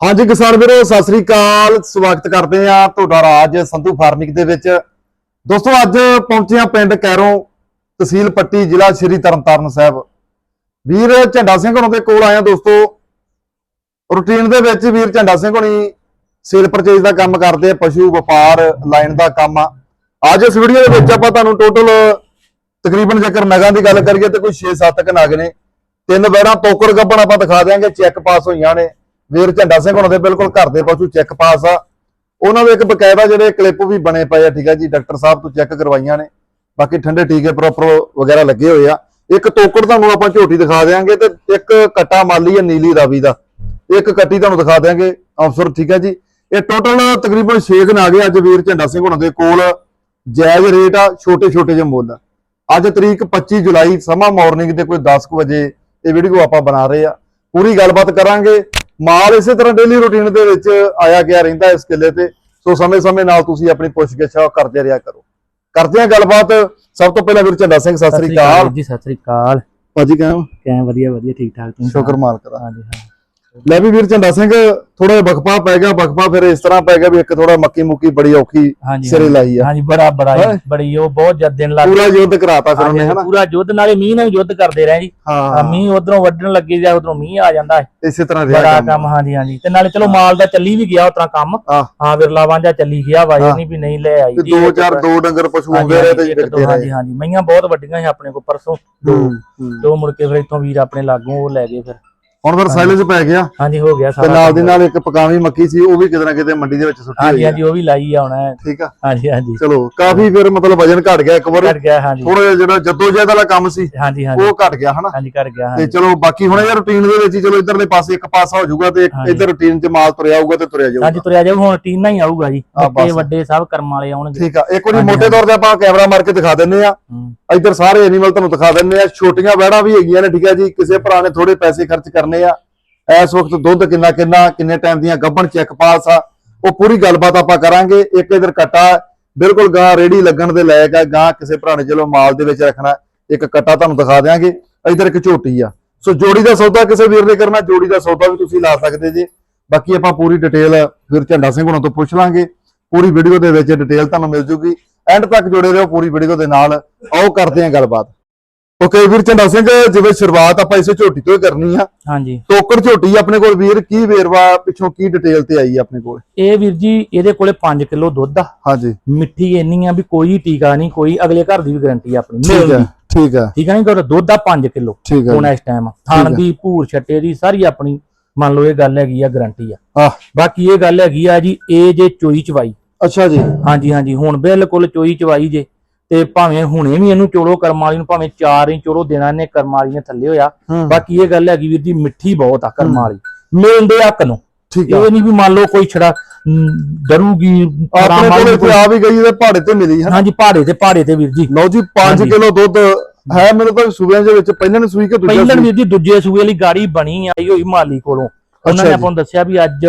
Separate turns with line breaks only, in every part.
ਹਾਂਜੀ ਕਿਸਾਨ ਵੀਰੋ, ਸਤਿ ਸ੍ਰੀ ਅਕਾਲ। ਸਵਾਗਤ ਕਰਦੇ ਆ ਤੁਹਾਡਾ ਰਾਜ ਸੰਧੂ ਫਾਰਮਿੰਗ ਦੇ ਵਿੱਚ। ਦੋਸਤੋ, ਅੱਜ ਪਹੁੰਚੇ ਆ ਪਿੰਡ ਕੈਰੋਂ ਤਹਿਸੀਲ ਪੱਟੀ, ਜ਼ਿਲ੍ਹਾ ਸ਼੍ਰੀ ਤਰਨਤਾਰਨ ਸਾਹਿਬ। ਵੀਰ ਝੰਡਾ ਸਿੰਘ ਹੋਣਾ ਦੇ ਕੋਲ ਆਇਆ ਦੋਸਤੋ। ਰੂਟੀਨ ਦੇ ਵਿੱਚ ਵੀਰ ਝੰਡਾ ਸਿੰਘ ਹੋਣੀ ਸੇਲ ਪਰਚੇਜ ਦਾ ਕੰਮ ਕਰਦੇ ਆ, ਪਸ਼ੂ ਵਪਾਰ ਲਾਈਨ ਦਾ ਕੰਮ ਆ। ਅੱਜ ਇਸ ਵੀਡੀਓ ਦੇ ਵਿੱਚ ਆਪਾਂ ਤੁਹਾਨੂੰ ਟੋਟਲ ਤਕਰੀਬਨ ਜੇਕਰ ਨਗਾਂ ਦੀ ਗੱਲ ਕਰੀਏ ਤੇ ਕੋਈ 6-7 ਕ ਨਗ ਨੇ। ਤਿੰਨ ਬੈਰਾਂ ਤੋਕੜ ਗੱਬਣ ਆਪਾਂ ਦਿਖਾ ਦਿਆਂਗੇ, ਚੈੱਕ ਪਾਸ ਹੋਈਆਂ ਨੇ। ਵੀਰ ਝੰਡਾ ਸਿੰਘ ਹੁਣਾਂ ਦੇ ਬਿਲਕੁਲ ਘਰ ਦੇ ਪਸ਼ੂ ਚੈੱਕ ਪਾਸ ਆ। ਉਹਨਾਂ ਦੇ ਇੱਕ ਬਕਾਇਦਾ ਜਿਹੜੇ ਕਲਿੱਪ ਵੀ ਬਣੇ ਪਏ ਆ, ਠੀਕ ਆ ਜੀ, ਡਾਕਟਰ ਸਾਹਿਬ ਤੋਂ ਚੈੱਕ ਕਰਵਾਈਆਂ ਨੇ। ਬਾਕੀ ਠੰਡੇ ਟੀਕੇ ਪ੍ਰੋਪਰ ਵਗੈਰਾ ਲੱਗੇ ਹੋਏ ਆ। ਇੱਕ ਤੋਕੜ ਤੁਹਾਨੂੰ ਆਪਾਂ ਝੋਟੀ ਦਿਖਾ ਦਿਆਂਗੇ ਤੇ ਇੱਕ ਕਟਾ ਮਾਲੀ ਆ ਨੀਲੀ ਰਾਵੀ ਦਾ। ਇੱਕ ਕੱਟੀ ਤੁਹਾਨੂੰ ਦਿਖਾ ਦਿਆਂਗੇ ਅਫਸਰ ਠੀਕ ਹੈ ਜੀ। ਇਹ ਟੋਟਲ ਤਕਰੀਬਨ 6 ਦਿਨ ਆ ਗਏ ਅੱਜ ਵੀਰ ਝੰਡਾ ਸਿੰਘ ਹੁਣਾਂ ਦੇ ਕੋਲ। ਜਾਇਜ਼ ਰੇਟ ਆ ਛੋਟੇ ਛੋਟੇ ਜਿਹੇ ਮੁੱਲ। ਅੱਜ ਤਰੀਕ 25 ਜੁਲਾਈ, ਸਮਾਂ ਮਾਰਨਿੰਗ ਦੇ ਕੋਈ 10 ਕੁ ਵਜੇ ਇਹ ਵੀਡੀਓ ਆਪਾਂ ਬਣਾ ਰਹੇ ਆ। ਪੂਰੀ ਗੱਲਬਾਤ ਕਰਾਂਗੇ। ਮਾਲ ਇਸੇ ਤਰ੍ਹਾਂ ਡੇਲੀ ਰੁਟੀਨ ਦੇ ਵਿੱਚ ਆਇਆ ਗਿਆ ਰਹਿੰਦਾ ਇਸ ਕਿੱਲੇ ਤੇ। ਸੋ ਸਮੇਂ-ਸਮੇਂ ਨਾਲ ਤੁਸੀਂ ਆਪਣੀ ਪੁੱਛਗਿੱਛ ਕਰਦੇ ਰਿਹਾ ਕਰੋ। ਕਰਦੇ ਆ ਗੱਲਬਾਤ। ਸਭ ਤੋਂ ਪਹਿਲਾਂ ਵੀਰ ਝੰਡਾ ਸਿੰਘ ਸਤਿ ਸ੍ਰੀ ਅਕਾਲ
ਜੀ ਸਤਿ ਸ੍ਰੀ ਅਕਾਲ।
ਭਾਜੀ ਕਿਵੇਂ
ਕਿਵੇਂ? ਵਧੀਆ ਵਧੀਆ ਠੀਕ ਠਾਕ ਤੁਸੀਂ
ਸ਼ੁਕਰ ਮਾਲਕ ਦਾ।
ਹਾਂਜੀ ਹਾਂ।
ਲੈ ਵੀ ਵੀਰ ਝੰਡਾ ਸਿੰਘ ਥੋੜਾ ਜਿਹਾ ਬਖਪਾ ਪੈ ਗਿਆ ਬਖਪਾ ਫਿਰ ਇਸ ਤਰ੍ਹਾਂ ਪੈ ਗਿਆ ਵੀ ਇੱਕ ਥੋੜਾ ਮੱਕੀ ਮੁੱਕੀ ਬੜੀ ਔਖੀ ਸਿਰੇ ਲਾਈ ਆ।
ਹਾਂਜੀ ਬੜਾ ਬੜਾ ਹੀ,
ਹੈਂ?
ਬੜੀ ਉਹ ਬਹੁਤ ਜਦ ਦਿਨ ਲੱਗ
ਪੂਰਾ ਯੁੱਧ ਕਰਾਤਾ ਫਿਰ ਉਹਨੇ ਹਨਾ?
ਪੂਰਾ ਯੁੱਧ ਨਾਲੇ ਮੀਂਹ ਨਾਲ ਯੁੱਧ ਕਰਦੇ ਰਹੇ ਜੀ।
ਹਾਂ।
ਮੀਂਹ ਉਧਰੋਂ ਵੱਢਣ ਲੱਗੇ ਜਾਂ ਉਧਰੋਂ ਮੀਂਹ ਆ ਜਾਂਦਾ ਹੈ।
ਇਸੇ ਤਰ੍ਹਾਂ ਰਿਹਾ
ਬੜਾ
ਕੰਮ।
ਹਾਂਜੀ ਹਾਂਜੀ। ਤੇ ਨਾਲੇ ਚਲੋ ਮਾਲ ਦਾ ਚੱਲੀ ਵੀ ਗਿਆ ਉਤਰਾ ਕੰਮ।
ਹਾਂ।
ਹਾਂ ਵਿਰਲਾ ਵਾਂਝਾ ਚੱਲੀ ਗਿਆ ਵਾਜੇ
ਹਾਂ।
ਨਹੀਂ ਵੀ ਨਹੀਂ ਲੈ ਆਈ ਜੀ,
ਦੋ ਚਾਰ ਦੋ ਡੰਗਰ ਪਸ਼ੂ ਆਉਂਦੇ ਰਹੇ ਤੇ ਵਿਕਦੇ
ਦੋ, ਹਾਂਜੀ
ਰਹੇ
ਹਾਂਜੀ। ਮਈਆਂ ਬਹੁਤ ਵੱਡੀਆਂ ਸੀ ਆਪਣੇ ਕੋਲ ਪਰਸੋਂ। ਦੋ।
ਹੂੰ, ਹੂੰ।
ਦੋ ਮੁੜ ਕੇ ਫਿਰ ਇੱਥੋਂ ਵੀਰ ਆਪਣੇ ਲਾਗੋਂ ਉਹ ਲੈ ਗਏ ਫਿਰ।
ਹੁਣ ਫਿਰ ਸਾਈਲੇਜ ਪੈ ਗਿਆ।
ਹਾਂਜੀ ਹੋ ਗਿਆ
ਤੇ
ਸਾਰਾ
ਨਾਲ ਦੀ। ਨਾਲ ਇੱਕ ਪਕਾਵੀ ਮੱਕੀ ਸੀ ਉਹ ਵੀ ਕਿਤੇ ਨਾ ਕਿਤੇ ਮੰਡੀ ਦੇ ਵਿੱਚ ਸੁੱਟੀ
ਹਾਂਜੀ
ਹੋਈ ਹੈ
ਹਾਂਜੀ ਉਹ ਵੀ ਲਾਈ ਆ ਹੁਣ।
ਠੀਕ ਆ?
ਹਾਂਜੀ ਹਾਂਜੀ।
ਚਲੋ ਕਾਫੀ ਫਿਰ ਮਤਲਬ ਵਜਨ ਘਟ ਗਿਆ ਇੱਕ ਵਾਰ।
ਕਰ ਗਿਆ ਹਾਂਜੀ।
ਥੋੜਾ ਜਿਹਾ ਜਿਹੜਾ ਜੱਦੋ ਜਹਿਦ ਵਾਲਾ ਕੰਮ ਸੀ
ਹਾਂਜੀ ਹਾਂਜੀ।
ਉਹ ਘਟ ਗਿਆ ਹਨਾ?
ਹਾਂਜੀ ਕਰ ਗਿਆ
ਤੇ
ਹਾਂਜੀ।
ਚਲੋ ਬਾਕੀ ਹੁਣ ਇਹ ਰੁਟੀਨ ਦੇ ਵਿੱਚ ਹੀ ਚਲੋ ਇਧਰਲੇ ਪਾਸੇ ਇੱਕ ਪਾਸਾ ਹੋ ਜਾਊਗਾ ਤੇ ਇੱਕ
ਹਾਂਜੀ।
ਇਧਰ ਰੁਟੀਨ 'ਚ ਮਾਲ ਤੁਰਿਆ ਆਊਗਾ ਤੇ ਤੁਰਿਆ
ਹਾਂਜੀ
ਜਾਊਗਾ
ਤੁਰਿਆ ਜਾਊ ਹੁਣ ਨਾਲ ਹੀ ਆਊਗਾ ਜੀ।
ਹਾਂ, ਬਸ।
ਵੱਡੇ ਸਭ ਕਰਮ ਵਾਲੇ ਆਉਣਗੇ।
ਠੀਕ ਆ ਇੱਕ ਵਾਰੀ
ਹਾਂਜੀ,
ਮੋٹے ਤੌਰ ਤੇ ਆਪਾਂ ਕੈਮਰਾ ਮਾਰ ਕੇ ਦਿਖਾ ਦਿੰਨੇ ਆ।
ਹੂੰ,
ਇੱਧਰ ਸਾਰੇ ਐਨੀਮਲ ਤੁਹਾਨੂੰ ਦਿਖਾ ਦਿੰਨੇ ਆ। ਛੋਟੀਆਂ ਵਹਿੜਾਂ ਵੀ ਹੈਗੀਆਂ ਨੇ ਠੀਕ ਹੈ ਜੀ। ਕਿਸੇ ਭਰਾ ਨੇ ਥੋੜੇ ਪੈਸੇ ਖਰਚ ਕਰਨੇ ਆ। ਇਸ ਵਕਤ ਦੁੱਧ ਕਿੰਨਾ ਕਿੰਨਾ, ਕਿੰਨੇ ਟਾਈਮ ਦੀਆਂ ਗੱਭਣ ਚੈੱਕ ਪਾਸ ਆ। ਉਹ ਪੂਰੀ ਗੱਲਬਾਤ ਆਪਾਂ ਕਰਾਂਗੇ। ਇੱਕ ਇਧਰ ਕਟਾ, ਬਿਲਕੁਲ ਗਾਂ ਰੇੜੀ ਲੱਗਣ ਦੇ ਲਾਇਕ ਆ। ਗਾਂ ਕਿਸੇ ਭਰਾ ਨੇ ਚਲੋ ਮਾਲ ਦੇ ਵਿੱਚ ਰੱਖਣਾ। ਇੱਕ ਕਟਾ ਤੁਹਾਨੂੰ ਦਿਖਾ ਦਿਆਂਗੇ। ਇਧਰ ਇੱਕ ਝੋਟੀ ਆ। ਸੋ ਜੋੜੀ ਦਾ ਸੌਦਾ ਕਿਸੇ ਵੀਰ ਨੇ ਕਰਨਾ। ਜੋੜੀ ਦਾ ਸੌਦਾ ਵੀ ਤੁਸੀਂ ਲਾ ਸਕਦੇ ਜੀ। ਬਾਕੀ ਆਪਾਂ ਪੂਰੀ ਡਿਟੇਲ ਵੀਰ ਝੰਡਾ ਸਿੰਘ ਹੁਣਾਂ ਤੋਂ ਪੁੱਛ ਲਾਂਗੇ। ਪੂਰੀ ਵੀਡੀਓ ਦੇ ਵਿੱਚ ਡਿਟੇਲ ਤੁਹਾਨੂੰ ਮਿਲ ਜੂਗੀ। ਐਂਡ ਤੱਕ ਜੁੜੇ ਰਹੋ। ਪੂਰੀ ਵੀਡੀਓ ਦੇ ਨਾਲ ਆਓ ਕਰਦੇ ਹਾਂ ਗੱਲਬਾਤ। ਓਕੇ ਵੀਰ ਝੰਡਾ ਸਿੰਘ ਜਿਵੇਂ ਸ਼ੁਰੂਆਤ ਆਪਾਂ ਇਸੇ ਝੋਟੀ ਤੋਂ ਹੀ ਕਰਨੀ ਆ।
ਹਾਂਜੀ।
ਟੋਕਰ ਝੋਟੀ ਆਪਣੇ ਕੋਲ ਵੀਰ ਕੀ ਵੇਰਵਾ ਪਿੱਛੋਂ ਕੀ ਡਿਟੇਲ ਤੇ ਆਈ ਆ ਆਪਣੇ ਕੋਲ?
ਇਹ ਵੀਰ ਜੀ ਇਹਦੇ ਕੋਲੇ 5 ਕਿਲੋ ਦੁੱਧ ਆ।
ਹਾਂਜੀ।
ਮਿੱਠੀ ਇੰਨੀ ਆ ਵੀ ਕੋਈ ਟੀਕਾ ਨਹੀਂ ਕੋਈ ਅਗਲੇ ਘਰ ਦੀ ਵੀ ਗਾਰੰਟੀ ਆਪਣੀ।
ਠੀਕ
ਦੀ
ਠੀਕ ਹੈ
ਠੀਕ ਹੈ ਨਹੀਂ ਕਿ ਦੁੱਧ ਆ 5 ਕਿਲੋ ਹੁਣ ਇਸ ਟਾਈਮ ਥਣ। ਦੀ ਭੂਰ ਛੱਟੇ ਦੀ ਸਾਰੀ ਆਪਣੀ ਮੰਨ ਲਓ ਇਹ ਗੱਲ ਹੈਗੀ ਆ ਗਾਰੰਟੀ ਆ। ਬਾਕੀ ਇਹ ਗੱਲ ਹੈਗੀ ਆ ਜੀ ਇਹ ਜੇ ਚੋਈ ਚਵਾਈ।
ਅੱਛਾ ਜੀ।
ਹਾਂਜੀ ਹਾਂਜੀ ਹੁਣ ਬਿਲਕੁਲ ਚੋਈ ਚਵਾਈ ਜੇ। ਤੇ ਭਾਵੇਂ ਹੁਣੇ ਵੀ ਇਹਨੂੰ ਚੋੜੋ ਕਰਮ ਵਾਲੀ ਨੂੰ ਭਾਵੇਂ 4 ਇੰਚ ਚੋੜੋ ਦੇਣਾ ਨੇ ਕਰਮ ਵਾਲੀ ਨੇ ਥੱਲੇ ਹੋਇਆ ਬਾਕੀ ਇਹ ਗੱਲ ਹੈਗੀ ਵੀਰ ਜੀ ਮਿੱਠੀ ਬਹੁਤ ਆ ਕਰਮ ਵਾਲੀ। ਮਿਲਦੇ ਹੱਕ ਨੂੰ।
ਠੀਕ ਆ।
ਇਹ ਨਹੀਂ ਵੀ ਮੰਨ ਲਓ ਕੋਈ ਛੜਾ ਡਰੂਗੀ
ਆਪਣੇ ਕੋਲ ਇੱਥੇ ਆ ਵੀ ਗਈ ਤੇ ਪਹਾੜੇ ਤੇ ਮਿਲੀ ਹੈ
ਹਾਂਜੀ ਪਹਾੜੇ ਤੇ ਪਹਾੜੇ ਤੇ ਵੀਰ ਜੀ।
ਲਓ ਜੀ 5
ਹਾਂਜੀ।
ਕਿਲੋ ਦੁੱਧ ਹੈ ਮੇਰੇ ਕੋਲ ਸੂਬਿਆਂ ਦੇ ਵਿੱਚ ਪਹਿਲਾਂ ਨੂੰ ਸੂਈ ਕੇ ਦੂਜਾ
ਪਹਿਲਾਂ? ਵੀਰ ਜੀ ਦੂਜੇ ਸੂਏ ਵਾਲੀ ਗਾੜੀ ਬਣੀ ਆਈ ਹੋਈ ਮਾਲੀ ਕੋਲੋਂ। ਉਹਨਾਂ ਨੇ। ਆਪਾਂ ਨੂੰ ਦੱਸਿਆ ਵੀ ਅੱਜ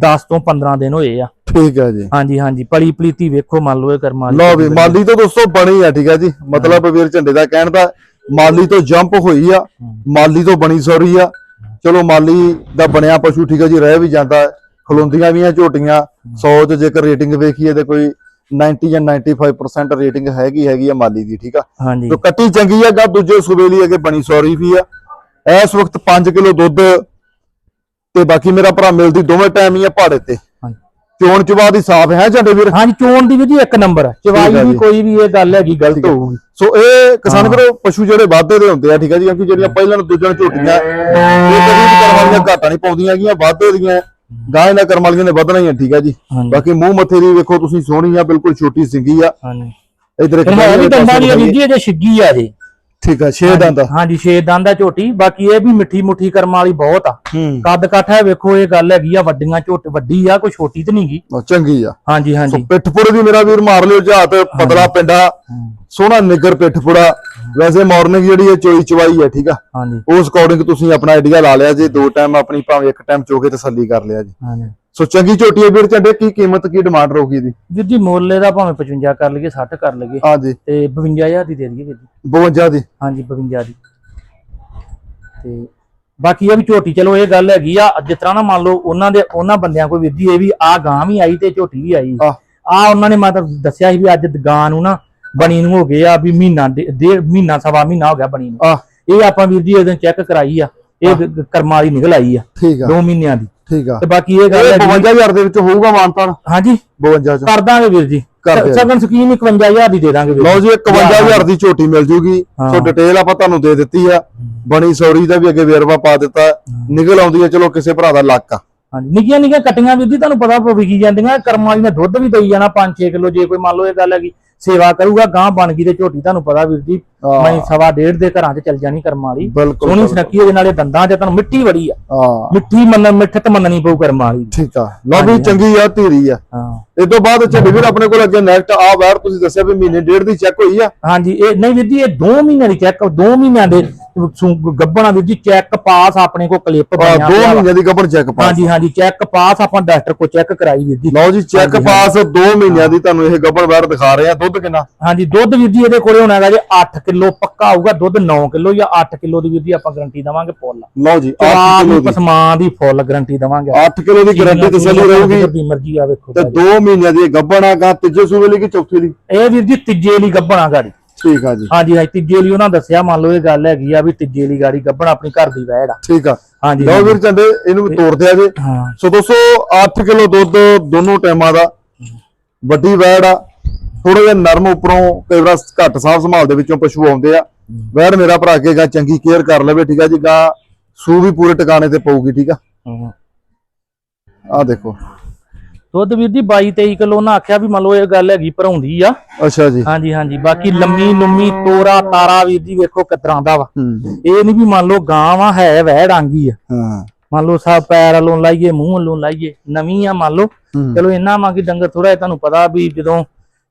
10 ਤੋਂ 15 ਦਿਨ ਹੋਏ ਆ।
ਠੀਕ ਹੈ ਜੀ।
ਹਾਂਜੀ ਹਾਂਜੀ ਪਲੀ ਪਲੀਤੀ ਵੇਖੋ ਮੰਨ ਲਓ ਇਹ ਕਰਮ
ਲਓ ਵੀ ਮਾਲੀ ਤੋਂ ਦੋਸਤੋ ਬਣੀ ਆ ਠੀਕ ਹੈ ਜੀ। ਮਤਲਬ ਵੀਰ ਝੰਡੇ ਦਾ ਕਹਿਣ ਦਾ ਮਾਲੀ ਤੋਂ ਜੰਪ ਹੋਈ ਆ ਮਾਲੀ ਤੋਂ ਬਣੀ ਸੌਰੀ ਆ। ਚਲੋ ਮਾਲੀ ਦਾ ਬਣਿਆ ਪਸ਼ੂ ਠੀਕ ਹੈ ਜੀ ਰਹਿ ਵੀ ਜਾਂਦਾ। ਖਲੋਂਦੀਆਂ ਵੀ ਆ ਝੋਟੀਆਂ। 100 ਚ ਜੇਕਰ ਰੇਟਿੰਗ ਵੇਖੀਏ ਤੇ ਕੋਈ 90 ਜਾਂ 95% ਰੇਟਿੰਗ ਹੈਗੀ ਹੈਗੀ ਆ ਮਾਲੀ ਦੀ ਠੀਕ ਆ। ਜੋ ਕੱਟੀ ਚੰਗੀ ਆ ਗਾ ਦੂਜੇ ਸੂਬੇ ਲਈ ਅਗੇ ਬਣੀ ਸੌਰੀ ਵੀ ਆ। ਇਸ ਵਕਤ 5 ਕਿਲੋ ਦੁੱਧ ਤੇ ਬਾਕੀ ਮੇਰਾ ਭਰਾ ਮਿਲਦੀ ਦੋਵੇਂ ਟਾਈਮ ਹੀ ਆ ਪਹਾੜੇ ਤੇ। ਚੋਣ ਚਵਾ ਦੀ ਸਾਫ਼ ਹੈ ਝੰਡੇ ਵੀਰ
ਹਾਂਜੀ ਚੋਣ ਦੀ ਵੀ ਜੀ ਇੱਕ ਨੰਬਰ
ਠੀਕ
ਚਵਾਈ
ਜੀ।
ਕੋਈ ਵੀ ਇਹ ਗੱਲ ਹੈਗੀ ਗਲਤ ਹੋਊਗੀ।
ਸੋ ਇਹ ਕਿਸਾਨ
ਹਾਂ।
ਵੀਰੋ ਪਸ਼ੂ ਜਿਹੜੇ ਵਾਧੇ ਦੇ ਹੁੰਦੇ ਆ ਠੀਕ ਆ ਜੀ ਕਿਉਂਕਿ ਜਿਹੜੀਆਂ ਪਹਿਲਾਂ ਨੂੰ ਦੂਜਿਆਂ ਨੂੰ ਝੋਟੀਆਂ ਇਹ ਕਦੀ ਵੀ ਕਰਮ ਵਾਲੀਆਂ ਘਾਟਾਂ ਨਹੀਂ ਪਾਉਂਦੀਆਂ ਹੈਗੀਆਂ ਵਾਧੇ ਦੀਆਂ ਗਾਂ ਇਹਨਾਂ ਕਰਮ ਵਾਲੀਆਂ ਨੇ ਵਧਣਾ ਹੀ ਆ ਠੀਕ ਆ ਜੀ।
ਹਾਂਜੀ।
ਬਾਕੀ ਮੂੰਹ ਮੱਥੇ ਦੀ ਵੇਖੋ ਤੁਸੀਂ ਸੋਹਣੀ ਆ ਬਿਲਕੁਲ ਛੋਟੀ ਸਿੰਗੀ ਆ।
ਹਾਂਜੀ।
ਇਧਰ ਇੱਕ
ਫਿਰ ਹੈ ਵੀ ਦੰਦਾਂ ਦੀ। ਵੀਰ ਜੀ ਅਜੇ ਛਿੱਗੀ ਆ ਜੀ
ਠੀਕ ਆ ਛੇ ਦੰਦ ਆ।
ਹਾਂਜੀ ਛੇ ਦੰਦ ਆ ਝੋਟੀ। ਬਾਕੀ ਇਹ ਵੀ ਮਿੱਠੀ ਮੁੱਠੀ ਕਰਮ ਵਾਲੀ ਬਹੁਤ ਆ। ਕੱਦ ਕੱਠ ਹੈ ਵੇਖੋ ਇਹ ਗੱਲ ਹੈਗੀ ਆ ਵੱਡੀਆਂ ਝੋਟ ਵੱਡੀ ਆ ਕੋਈ ਛੋਟੀ ਤੇ ਨਹੀਂਗੀ
ਚੰਗੀ ਆ।
ਹਾਂਜੀ ਹਾਂਜੀ।
ਪਿੱਠਪੁੜੇ ਦੀ ਮੇਰਾ ਵੀਰ ਮਾਰ ਲਿਓ ਝਾਤ ਪਤਲਾ ਪਿੰਡਾ। ਸੋਹਣਾ ਨਿੱਗਰ ਪਿੱਠਪੁੜਾ ਵੈਸੇ ਮਾਰਨਿੰਗ ਜਿਹੜੀ ਇਹ ਚੋਈ ਚਵਾਈ ਹੈ ਠੀਕ ਆ।
ਹਾਂਜੀ।
ਉਸ ਅਕੋਰਡਿੰਗ ਤੁਸੀਂ ਆਪਣਾ ਆਈਡੀਆ ਲਾ ਲਿਆ ਜੀ ਦੋ ਟਾਈਮ ਆਪਣੀ ਭਾਵੇਂ ਇੱਕ ਟਾਈਮ ਚੋਕੇ ਤਸੱਲੀ ਕਰ ਲਿਆ ਜੀ।
ਹਾਂਜੀ।
ਸੋ ਚੰਗੀ ਝੋਟੀ ਹੈ ਵੀਰ ਝੰਡੇ ਕੀ ਕੀਮਤ ਕੀ ਡਿਮਾਂਡ ਰਹੂਗੀ ਇਹਦੀ?
ਵੀਰ ਜੀ ਮੁੱਲ ਇਹਦਾ ਭਾਵੇਂ 55 ਕਰ ਲਈਏ 60 ਕਰ ਲਈਏ।
ਹਾਂਜੀ
ਤੇ 52000 ਦੀ ਦੇ ਦਈਏ ਵੀਰ ਜੀ।
52 ਦੀ?
ਹਾਂਜੀ 52 ਦੀ। ਤੇ ਬਾਕੀ ਇਹ ਵੀ ਝੋਟੀ ਚਲੋ ਇਹ ਗੱਲ ਹੈਗੀ ਆ ਜਿਸ ਤਰ੍ਹਾਂ ਨਾ ਮੰਨ ਲਓ ਉਹਨਾਂ ਦੇ ਉਹਨਾਂ ਬੰਦਿਆਂ ਕੋਈ ਵੀਰ ਜੀ ਇਹ ਵੀ ਆ ਗਾਂ ਵੀ ਆਈ ਤੇ ਝੋਟੀ ਵੀ ਆਈ। ਆ ਉਹਨਾਂ ਨੇ ਮਤਲਬ ਦੱਸਿਆ ਸੀ ਵੀ ਅੱਜ ਗਾਂ ਨੂੰ ਨਾ ਬਣੀ ਨੂੰ ਹੋ ਗਏ ਆ ਵੀ ਮਹੀਨਾ ਡੇਢ ਮਹੀਨਾ ਸਵਾ ਮਹੀਨਾ ਹੋ ਗਿਆ ਬਣੀ ਨੂੰ। ਇਹ ਆਪਾਂ ਵੀਰ ਜੀ ਇਹਦੋਂ ਚੈੱਕ ਕਰਾਈ ਆ ਇਹ ਕਰਮਾਂ ਵਾਲੀ ਨਿਕਲ ਆਈ ਆ। 2 ਮਹੀਨਿਆਂ ਦੀ।
ਠੀਕ ਆ।
ਤੇ ਬਾਕੀ ਇਹ ਗੱਲ ਹੈਗੀ
52000 ਦੇ ਵਿੱਚ ਹੋਊਗਾ ਮਾਨਤਾਨ?
ਹਾਂਜੀ।
52 ਚ।
ਕਰ ਦਾਂਗੇ ਵੀਰ ਜੀ। ਸਗਨ ਸਕੀਮ 51000 ਦੀ ਦੇ ਦਾਂਗੇ ਵੀਰ
ਲਓ ਜੀ। 51000 ਦੀ ਝੋਟੀ ਮਿਲ ਜੂਗੀ।
ਹਾਂ।
ਸੋ ਡਿਟੇਲ ਆਪਾਂ ਤੁਹਾਨੂੰ ਦੇ ਦਿੱਤੀ ਆ। ਬਣੀ ਸੌਰੀ ਦਾ ਵੀ ਅੱਗੇ ਵੇਰਵਾ ਪਾ ਦਿੱਤਾ। ਨਿਕਲ ਆਉਂਦੀ ਹੈ ਚਲੋ ਕਿਸੇ ਭਰਾ ਦਾ ਲੱਕ ਆ।
ਹਾਂਜੀ। ਨਿੱਕੀਆਂ ਨਿੱਕੀਆਂ ਕਟੀਆਂ ਵੀਰ ਜੀ ਤੁਹਾਨੂੰ ਪਤਾ ਵਿਕੀ ਜਾਂਦੀਆਂ। ਕਰਮਾਂ ਵਾਲੀ ਨੇ ਦੁੱਧ ਵੀ ਦੇਈ ਜਾਣਾ 5-6 ਕਿਲੋ ਜੇ ਕੋਈ ਮੰਨ ਲਓ ਇਹ ਗੱਲ ਹੈਗੀ। ਸੇਵਾ ਕਰੂਗਾ ਗਾਂ ਬਣ ਗਈ ਤੇ ਝੋਟੀ ਤੁਹਾਨੂੰ ਪਤਾ ਵੀਰ ਜੀ।
ਹਾਂ।
ਮੈਂ ਸਵਾ ਡੇਢ ਦੇ ਘਰਾਂ 'ਚ ਚੱਲ ਜਾਣੀ ਕਰਮਾਂ ਵਾਲੀ।
ਬਿਲਕੁਲ
ਸੋਹਣੀ ਸੁਨੱਖੀ ਉਹਦੇ ਨਾਲੇ ਦੰਦਾਂ 'ਚ ਤੁਹਾਨੂੰ ਮਿੱਟੀ ਬੜੀ ਆ।
ਹਾਂ।
ਮਿੱਠੀ ਮੰਨ ਮਿੱਠਤ ਮੰਨਣੀ ਪਊ ਕਰਮਾਂ ਵਾਲੀ।
ਠੀਕ ਆ। ਲਓ ਵੀ ਚੰਗੀ ਆ ਧੀਰੀ ਆ।
ਹਾਂ।
ਇਹ ਤੋਂ ਬਾਅਦ ਝੱਡੀ ਵੀਰ ਆਪਣੇ ਕੋਲ ਅੱਗੇ ਨੈਕਸਟ ਆ ਵਾਰ ਤੁਸੀਂ ਦੱਸਿਆ ਵੀ ਮਹੀਨੇ ਡੇਢ ਦੀ ਚੈੱਕ ਹੋਈ ਆ।
ਹਾਂਜੀ ਇਹ ਨਹੀਂ ਵੀਰ ਜੀ ਇਹ 2 ਮਹੀਨਿਆਂ ਦੀ ਚੈੱਕ 2 ਮਹੀਨਿਆਂ ਦੇ ਗੱਭਣਾ ਵੀਰ ਜੀ ਚੈੱਕ ਪਾਸ ਆਪਣੇ ਕੋਲ ਕਲਿੱਪ ਬਣਿਆ
ਦੋ। ਮਹੀਨਿਆਂ ਦੀ ਗੱਭਣ ਚੈੱਕ ਪਾਸ
ਹਾਂਜੀ ਹਾਂਜੀ ਚੈੱਕ ਪਾਸ ਆਪਾਂ ਡਾਕਟਰ ਕੋ ਚੈੱਕ ਕਰਾਈ ਵੀਰ ਜੀ।
ਲਓ ਜੀ ਚੈੱਕ ਪਾਸ 2 ਮਹੀਨਿਆਂ ਦੀ ਤੁਹਾਨੂੰ ਇਹ ਗੱਭਣ ਵਾਰ ਦਿਖਾ ਰਹੇ ਆ ਦੁੱਧ ਕਿੰਨਾ?
ਹਾਂਜੀ ਦੁੱਧ ਵੀਰ ਜੀ ਇਹਦੇ ਕੋਲੇ ਹੋਣਾ ਹੈਗਾ ਜੇ 8 ਕਿਲੋ ਪੱਕਾ ਆਊਗਾ ਦੁੱਧ 9 ਕਿਲੋ ਜਾਂ 8 ਕਿਲੋ ਦੀ ਵੀਰ ਜੀ ਆਪਾਂ ਗਾਰੰਟੀ ਦਵਾਂਗੇ ਫੁੱਲ
ਲਓ ਜੀ 8
ਚਵਾ
ਕਿਲੋ
ਦੀ
ਦੀ।
ਪਸਮਾਨ ਦੀ ਫੁੱਲ ਗਾਰੰਟੀ ਦਵਾਂਗੇ
8 ਕਿਲੋ ਦੀ ਗਰੰਟੀ ਤਸੱਲੀ ਰਹੂਗੀ।
ਜਿੱਦੀ ਮਰਜ਼ੀ ਆ ਵੇਖੋ
ਤੇ 2 ਮਹੀਨਿਆਂ ਦੀ ਗੱਭਣ ਆ ਗਾ ਤੀਜੇ ਸੂਬੇ ਲਈ ਕਿ ਚੌਥੇ ਲਈ?
ਇਹ ਵੀਰ ਜੀ ਤੀਜੇ ਲਈ ਗੱਬਣਾ ਗਾੜੀ।
ਠੀਕ ਆ ਜੀ।
ਹਾਂਜੀ ਹਾਂਜੀ ਤੀਜੇ ਲਈ ਉਹਨਾਂ ਦੱਸਿਆ ਮੰਨ ਲਓ ਇਹ ਗੱਲ ਹੈਗੀ ਆ ਵੀ ਤੀਜੇ ਲਈ ਗਾੜੀ ਗੱਬਣਾ ਆਪਣੀ ਘਰ ਦੀ ਵੈੜ ਆ।
ਠੀਕ ਆ।
ਹਾਂਜੀ
ਲਓ ਵੀਰ ਚੰਦੇ ਇਹਨੂੰ ਵੀ ਤੋੜ ਦਿਆ ਜੇ।
ਹਾਂ।
ਸੋ ਦੋਸਤੋ 8 ਕਿਲੋ ਦੁੱਧ ਦੋਨੋਂ ਟਾਈਮਾਂ ਦਾ। ਵੱਡੀ ਵੈੜ ਆ। ਥੋੜਾ ਜਿਹਾ ਨਰਮ ਉੱਪਰੋਂ ਕਈ ਵਾਰ ਘੱਟ ਸਾਫ਼ ਸੰਭਾਲ ਦੇ ਵਿੱਚੋਂ ਪਸ਼ੂ ਆਉਂਦੇ ਆ। ਵੈੜ ਮੇਰਾ ਭਰਾ ਕੇ ਗਾ ਚੰਗੀ ਕੇਅਰ ਕਰ ਲਵੇ ਠੀਕ ਆ ਜੀ ਗਾ ਸੂ ਵੀ ਪੂਰੇ ਟਿਕਾਣੇ ਤੇ ਪਊਗੀ ਠੀਕ ਆ। ਆ ਦੇਖੋ।
ਦੁੱਧ ਵੀਰ ਜੀ 22 23 ਕਿਲੋ ਉਹਨਾਂ ਆਖਿਆ ਵੀ ਮੰਨ ਲਓ ਇਹ ਗੱਲ ਹੈਗੀ ਭਰਾਉਂਦੀ ਆ।
ਅੱਛਾ ਜੀ।
ਹਾਂਜੀ ਹਾਂਜੀ ਬਾਕੀ ਲੰਮੀ ਲੰਮੀ ਤੋਰਾ ਤਾਰਾ ਵੀਰ ਜੀ ਵੇਖੋ ਕਿਤਰਾਂ ਦਾ ਵਾ। ਇਹ ਨਹੀਂ ਵੀ ਮੰਨ ਲਓ ਗਾਂ ਵਾ ਹੈ ਵਹਿੜ ਆਂਗੀ ਆ।
ਹਾਂ।
ਮੰਨ ਲਓ ਸਾ ਪੈਰ ਵੱਲੋਂ ਲਾਈਏ ਮੂੰਹ ਵੱਲੋਂ ਲਾਈਏ ਨਵੀਂ ਆ ਮੰਨ ਲਓ। ਚਲੋ ਇੰਨਾ ਵਾ ਕਿ ਡੰਗਰ ਥੋੜਾ ਤੁਹਾਨੂੰ ਪਤਾ ਵੀ ਜਦੋਂ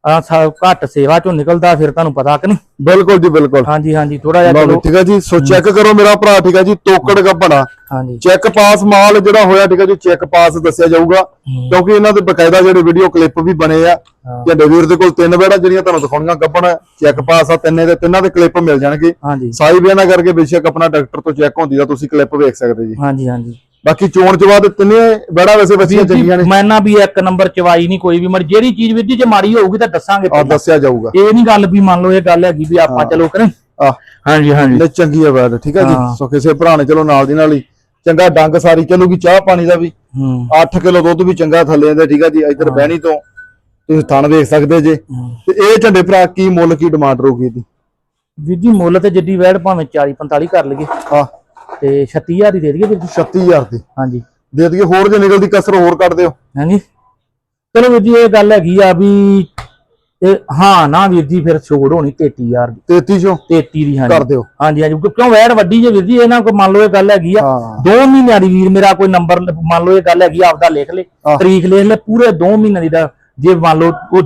ਘੱਟ ਸੇਵਾ ਚੋਂ ਨਿਕਲਦਾ ਫਿਰ ਤੁਹਾਨੂੰ ਪਤਾ ਕਿ ਨਹੀਂ?
ਬਿਲਕੁਲ ਜੀ ਬਿਲਕੁਲ।
ਹਾਂਜੀ ਹਾਂਜੀ ਥੋੜਾ ਜਿਹਾ ਚਲੋ
ਠੀਕ ਆ ਜੀ ਸੋ ਚੈੱਕ ਕਰੋ ਮੇਰਾ ਭਰਾ ਠੀਕ ਆ ਜੀ ਤੋਕੜ ਗੱਬਣਾ
ਹਾਂਜੀ।
ਚੈੱਕ ਪਾਸ ਮਾਲ ਜਿਹੜਾ ਹੋਇਆ ਠੀਕ ਆ ਜੀ ਚੈੱਕ ਪਾਸ ਦੱਸਿਆ ਜਾਊਗਾ। ਕਿਉਂਕਿ ਇਹਨਾਂ ਦੇ ਬਕਾਇਦਾ ਜਿਹੜੇ ਵੀਡੀਓ ਕਲਿੱਪ ਵੀ ਬਣੇ ਆ
ਹਾਂ।
ਤੇ ਡੇਵੀਰ ਦੇ ਕੋਲ ਤਿੰਨ ਬੈੜਾ ਜਿਹੜੀਆਂ ਤੁਹਾਨੂੰ ਦਿਖਾਉਣੀਆਂ ਗੱਬਣ ਚੈੱਕ ਪਾਸ ਆ ਤਿੰਨੇ ਦੇ ਤਿੰਨਾਂ ਦੇ ਕਲਿੱਪ ਮਿਲ ਜਾਣਗੇ।
ਹਾਂਜੀ।
ਸਾਈ ਬਿਆਨਾ ਕਰਕੇ ਬੇਸ਼ੱਕ ਆਪਣਾ ਡਾਕਟਰ ਤੋਂ ਚੈੱਕ ਹੁੰਦੀ ਆ ਤੁਸੀਂ ਕਲਿੱਪ ਵੇਖ ਸਕਦੇ ਜੀ।
ਹਾਂਜੀ ਹਾਂਜੀ।
ਬਾਕੀ ਚੋਣ ਚ ਬਾਅਦ ਤਿੰਨੇ ਬੈੜਾ ਵੈਸੇ ਬੱਚੀਆਂ ਚੰਗੀਆਂ ਨੇ।
ਮੈਂ ਨਾ ਵੀ ਇੱਕ ਨੰਬਰ ਚਵਾਈ ਨਹੀਂ ਕੋਈ ਵੀ ਮਰ ਜਿਹੜੀ ਚੀਜ਼ ਵੀਰ ਜੀ ਜੇ ਮਾੜੀ ਹੋਊਗੀ ਤਾਂ ਦੱਸਾਂਗੇ
ਆ। ਦੱਸਿਆ ਜਾਊਗਾ।
ਇਹ ਨਹੀਂ ਗੱਲ ਵੀ ਮੰਨ ਲਓ ਇਹ ਗੱਲ ਹੈਗੀ ਵੀ ਆਪਾਂ ਚਲੋ ਕਰੇ। ਹਾਂਜੀ ਹਾਂਜੀ।
ਲੈ ਚੰਗੀ ਆ ਬੈੜ ਠੀਕ ਆ ਜੀ।
ਹਾਂ।
ਸੋ ਕਿਸੇ ਭਰਾ ਨੇ ਚਲੋ ਨਾਲ ਦੀ ਨਾਲ ਹੀ ਚੰਗਾ ਡੰਗ ਸਾਰੀ ਚੱਲੂਗੀ ਚਾਹ ਪਾਣੀ ਦਾ ਵੀ।
ਹੂੰ।
8 ਕਿਲੋ ਦੁੱਧ ਵੀ ਚੰਗਾ ਥੱਲੇ ਆਂਦਾ ਠੀਕ ਆ ਜੀ। ਇੱਧਰ ਬਹਿਣੀ ਤੋਂ ਤੁਸੀਂ ਥਣ ਵੇਖ ਸਕਦੇ ਜੇ। ਤੇ ਇਹ ਝੰਡੇ ਭਰਾ ਕੀ ਮੁੱਲ ਕੀ ਡਿਮਾਂਡ ਰਹੂਗੀ ਇਹਦੀ?
ਵੀਰ ਜੀ ਮੁੱਲ ਤੇ ਜਿੱਡੀ ਵੈੜ ਭਾਵੇਂ 40 45 ਕਰ ਲਈਏ।
ਆ
ਤੇ 36000 ਦੀ ਦੇ ਦਈਏ ਵੀਰ ਜੀ
36000 ਦੀ।
ਹਾਂਜੀ।
ਦੇ ਦਈਏ ਹੋਰ ਜੇ ਨਿਕਲਦੀ ਕਸਰ ਹੋਰ ਕੱਢ ਦਿਓ।
ਹਾਂਜੀ। ਚਲੋ ਵੀਰ ਜੀ ਇਹ ਗੱਲ ਹੈਗੀ ਆ ਵੀ ਇਹ ਹਾਂ ਨਾ ਵੀਰ ਜੀ ਫਿਰ ਛੋੜ ਹੋਣੀ 33000 ਦੀ।
33 ਚੋਂ
33 ਦੀ ਹਾਂਜੀ।
ਕਰ ਦਿਓ।
ਹਾਂਜੀ ਹਾਂਜੀ। ਕਿਉਂ ਵੈੜ ਵੱਡੀ ਜੇ ਵੀਰ ਜੀ ਇਹਨਾਂ ਕੋ ਮੰਨ ਲਓ ਇਹ ਗੱਲ ਹੈਗੀ ਆ
ਹਾਂ।
ਦੋ ਮਹੀਨਿਆਂ ਦੀ ਵੀਰ ਮੇਰਾ ਕੋਈ ਨੰਬਰ ਮੰਨ ਲਓ ਇਹ ਗੱਲ ਹੈਗੀ ਆ, ਆਪਦਾ ਲਿਖ ਲੈ। ਤਰੀਕ ਲਿਖ ਲੈ ਪੂਰੇ 2 ਮਹੀਨਿਆਂ ਦੀ ਦਾ ਜੇ ਮੰਨ ਲਓ ਉਹ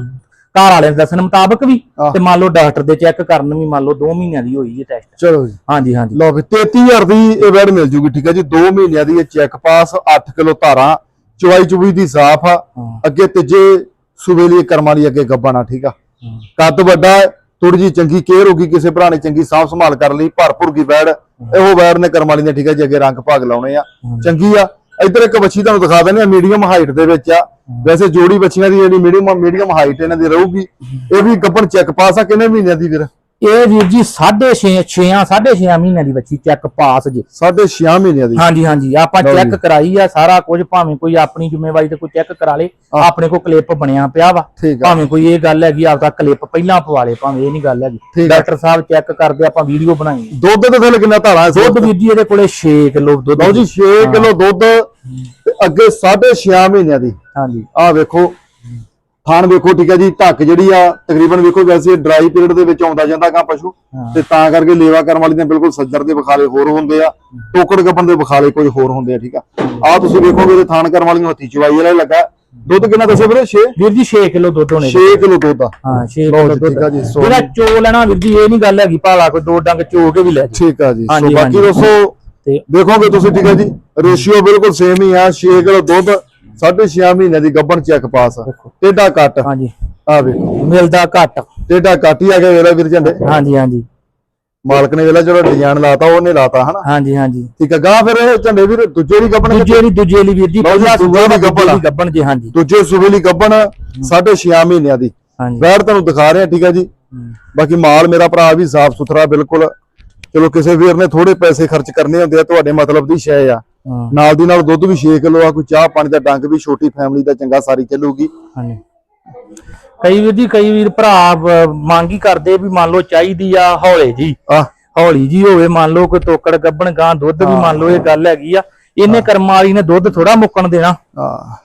ਘਰ ਵਾਲੇ ਦੇ ਦੱਸਣ ਮੁਤਾਬਕ ਵੀ
ਆਹ।
ਤੇ ਮੰਨ ਲਓ ਡਾਕਟਰ ਦੇ ਚੈੱਕ ਕਰਨ ਵੀ ਮੰਨ ਲਓ 2 ਮਹੀਨਿਆਂ ਦੀ ਹੋਈ ਜੇ ਟੈਸਟ
ਚਲੋ ਜੀ।
ਹਾਂਜੀ ਹਾਂਜੀ।
ਲਓ ਵੀ 33000 ਦੀ ਇਹ ਬੈਡ ਮਿਲ ਜੂਗੀ ਠੀਕ ਹੈ ਜੀ। 2 ਮਹੀਨਿਆਂ ਦੀ ਇਹ ਚੈੱਕ ਪਾਸ 8 ਕਿਲੋ ਧਾਰਾਂ ਚਵਾਈ ਚੁਬਈ ਦੀ ਸਾਫ਼ ਆ।
ਹਾਂ।
ਅੱਗੇ ਤੀਜੇ ਸੂਬੇ ਲਈ ਕਰਮਾਂ ਲਈ ਅੱਗੇ ਗੱਬਾਣਾ ਠੀਕ ਆ। ਕੱਦ ਵੱਡਾ ਥੋੜੀ ਜੀ ਚੰਗੀ ਕੇਅਰ ਹੋਗੀ ਕਿਸੇ ਭਰਾ ਨੇ ਚੰਗੀ ਸਾਫ਼ ਸੰਭਾਲ ਕਰ ਲਈ ਭਰਪੂਰ ਕੀ ਬੈਡ ਇਹੋ ਬੈਡ ਨੇ ਕਰਮਾਂ ਵਾਲੀ ਨੇ ਠੀਕ ਹੈ ਜੀ ਅੱਗੇ ਰੰਗ ਭਾਗ ਲਾਉਣੇ ਆ। ਚੰਗੀ ਆ। ਇੱਧਰ ਇੱਕ ਬੱਚੀ ਤੁਹਾਨੂੰ ਦਿਖਾ ਦਿੰਦੇ ਆ ਮੀਡੀਅਮ ਹਾਈਟ ਦੇ ਵਿੱਚ ਆ। ਵੈਸੇ ਜੋੜੀ ਬੱਚੀਆਂ ਦੀ ਜਿਹੜੀ ਮੀਡੀਅਮ ਮੀਡੀਅਮ ਹਾਈਟ ਇਹਨਾਂ ਦੀ ਰਹੂਗੀ। ਇਹ ਵੀ ਗੱਬਣ ਚੈੱਕ ਪਾਸ ਆ, ਕਿੰਨੇ ਮਹੀਨਿਆਂ ਦੀ ਵੀਰ?
ਇਹ ਵੀਰ ਜੀ 6.5 6 6.5 ਮਹੀਨਿਆਂ ਦੀ ਬੱਚੀ ਚੈੱਕ ਪਾਸ ਜੇ।
ਸਾਢੇ 6 ਮਹੀਨਿਆਂ ਦੀ।
ਹਾਂਜੀ ਹਾਂਜੀ। ਆਪਾਂ
ਲਓ
ਚੈੱਕ
ਜੀ।
ਕਰਾਈ ਆ ਸਾਰਾ ਕੁਝ ਭਾਵੇਂ ਕੋਈ ਆਪਣੀ ਜ਼ਿੰਮੇਵਾਰੀ ਤੇ ਕੋਈ ਚੈੱਕ ਕਰਾ ਲੇ ਆਪਣੇ ਕੋਲ ਕਲਿੱਪ ਬਣਿਆ ਪਿਆ ਵਾ।
ਠੀਕ ਆ।
ਭਾਵੇਂ ਕੋਈ ਇਹ ਗੱਲ ਹੈਗੀ ਆਪਦਾ ਕਲਿੱਪ ਪਹਿਲਾਂ ਪਵਾ ਲੇ ਭਾਵੇਂ ਇਹ ਨਹੀਂ ਗੱਲ ਹੈਗੀ।
ਠੀਕ ਆ।
ਡਾਕਟਰ ਸਾਹਿਬ ਚੈੱਕ ਕਰਦੇ ਆਪਾਂ ਵੀਡੀਓ ਬਣਾਈ।
ਦੁੱਧ ਦੇ ਥੱਲੇ ਕਿੰਨਾ ਧਾਰਾ ਹੈ
ਦੁੱਧ ਵੀਰ ਜੀ ਇਹਦੇ ਕੋਲੇ 6 ਕਿਲੋ ਦੁੱਧ
ਲਓ ਜੀ 6 ਕਿਲੋ ਦੁੱਧ ਤੇ ਅੱਗੇ 6.5 ਮਹੀਨਿਆਂ ਦੀ।
ਹਾਂਜੀ।
ਆਹ ਵੇਖੋ ਥਾਣ ਵੇਖੋ ਠੀਕ ਹੈ ਜੀ ਢੱਕ ਜਿਹੜੀ ਆ ਤਕਰੀਬਨ ਵੇਖੋ ਵੈਸੇ ਡਰਾਈ ਪੀਰੀਅਡ ਦੇ ਵਿੱਚ ਆਉਂਦਾ ਜਾਂਦਾ ਗਾ ਪਸ਼ੂ। ਤੇ ਤਾਂ ਕਰਕੇ ਲੇਵਾ ਕਰਨ ਵਾਲੀ ਨੇ ਬਿਲਕੁਲ ਸੱਜਰ ਦੇ ਵਿਖਾਲੇ ਹੋਰ ਹੁੰਦੇ ਆ ਟੋਕੜ ਗੱਪਣ ਦੇ ਵਿਖਾਲੇ ਕੁਝ ਹੋਰ ਹੁੰਦੇ ਆ ਠੀਕ ਆ। ਆਹ ਤੁਸੀਂ ਵੇਖੋਗੇ ਤੇ ਥਾਣ ਕਰਨ ਵਾਲੀ ਨੂੰ ਹੱਥੀ ਚਵਾਈ ਵਾਲਾ ਲੱਗਾ। ਦੁੱਧ ਕਿੰਨਾ ਦੱਸਿਆ ਵੀਰੇ? 6
ਵੀਰ ਜੀ 6 ਕਿਲੋ ਦੁੱਧ ਹੋਣੇ
6 ਕਿਲੋ ਦੁੱਧ ਆ।
ਹਾਂ 6
ਲਓ
ਕਿਲੋ
ਠੀਕ ਆ ਜੀ,
ਜਿਹੜਾ ਚੋ ਲੈਣਾ ਵੀਰ ਜੀ ਇਹ ਨਹੀਂ ਗੱਲ ਹੈਗੀ ਭਾਲਾ ਕੋਈ ਦੋ ਡੰਗ ਚੋ ਕੇ ਵੀ ਲੈ
ਠੀਕ ਆ ਜੀ ਸੋ ਬਾਕੀ। ਦੋਸਤੋ
ਤੇ
ਦੇਖੋਗੇ ਤੁਸੀਂ ਠੀਕ ਹੈ ਜੀ ਰੇਸ਼ੀਓ ਬਿਲਕੁਲ ਸੇਮ ਹੀ ਆ 6 ਕਿਲੋ ਦੁੱਧ। 6.5 ਮਹੀਨਿਆਂ ਦੀ ਗੱਬਣ ਚੈੱਕ ਪਾਸ। ਟੇਡਾ ਕੱਟ
ਹਾਂਜੀ।
ਆ ਵੇਖੋ।
ਮਿਲਦਾ ਘੱਟ।
ਟੇਡਾ ਕੱਟ ਹੀ ਆ ਗਿਆ ਵੇਲਾ ਵੀਰ ਝੰਡੇ।
ਹਾਂਜੀ ਹਾਂਜੀ।
ਮਾਲਕ ਨੇ ਵੇਲਾ ਜਿਹੜਾ ਡਿਜ਼ਾਈਨ ਲਾਤਾ ਉਹਨੇ ਲਾਤਾ ਹਨਾ?
ਹਾਂਜੀ ਹਾਂਜੀ।
ਠੀਕ ਆ ਗਾਂ ਫਿਰ ਇਹ ਝੰਡੇ ਵੀਰ ਦੂਜੇ ਦੀ ਗੱਬਣ
ਦੂਜੇ ਦੀ ਦੂਜੇ ਲਈ ਵੀਰ ਜੀ ਪਹਿਲਾ ਸੂਆ
ਦੀ।
ਦੀ ਗੱਬਣ ਜੀ ਹਾਂਜੀ।
ਦੂਜੇ ਸੂਬੇ ਲਈ ਗੱਬਣ 6.5 ਮਹੀਨਿਆਂ ਦੀ। ਵੈਰ ਤੁਹਾਨੂੰ ਦਿਖਾ ਰਹੇ ਠੀਕ ਆ ਜੀ।
ਹੂੰ।
ਬਾਕੀ ਮਾਲ ਮੇਰਾ ਭਰਾ ਵੀ ਸਾਫ਼ ਸੁਥਰਾ ਬਿਲਕੁਲ। ਚਲੋ ਕਿਸੇ ਵੀਰ ਨੇ ਥੋੜੇ ਪੈਸੇ ਖਰਚ ਕਰਨੇ ਹੁੰਦੇ ਆ ਤੁਹਾਡੇ ਮਤਲਬ ਦੀ ਸ਼ੈ ਆ।
ਹਾਂ
ਨਾਲ ਦੀ ਨਾਲ ਦੁੱਧ ਵੀ 6 ਕਿਲੋ ਆ ਕੋਈ ਚਾਹ ਪਾਣੀ ਦਾ ਡੰਗ ਵੀ ਛੋਟੀ ਫੈਮਿਲੀ ਦਾ ਚੰਗਾ ਸਾਰੀ ਚੱਲੂਗੀ।
ਹਾਂਜੀ। ਕਈ ਵੀਰ ਜੀ ਕਈ ਵੀਰ ਭਰਾ ਮੰਗ ਹੀ ਕਰਦੇ ਵੀ ਮੰਨ ਲਓ ਚਾਹੀਦੀ ਆ ਹੌਲੇ ਜੀ। ਹੌਲੀ ਜੀ ਹੋਵੇ ਮੰਨ ਲਓ ਕੋਈ ਤੋਕੜ ਗੱਬਣ ਗਾਂ ਦੁੱਧ ਵੀ ਮੰਨ ਲਓ ਇਹ ਗੱਲ ਹੈਗੀ ਆ। ਇਹਨੇ ਕਰਮ ਵਾਲੀ ਨੇ ਦੁੱਧ ਥੋੜਾ ਮੁੱਕਣ ਦੇਣਾ।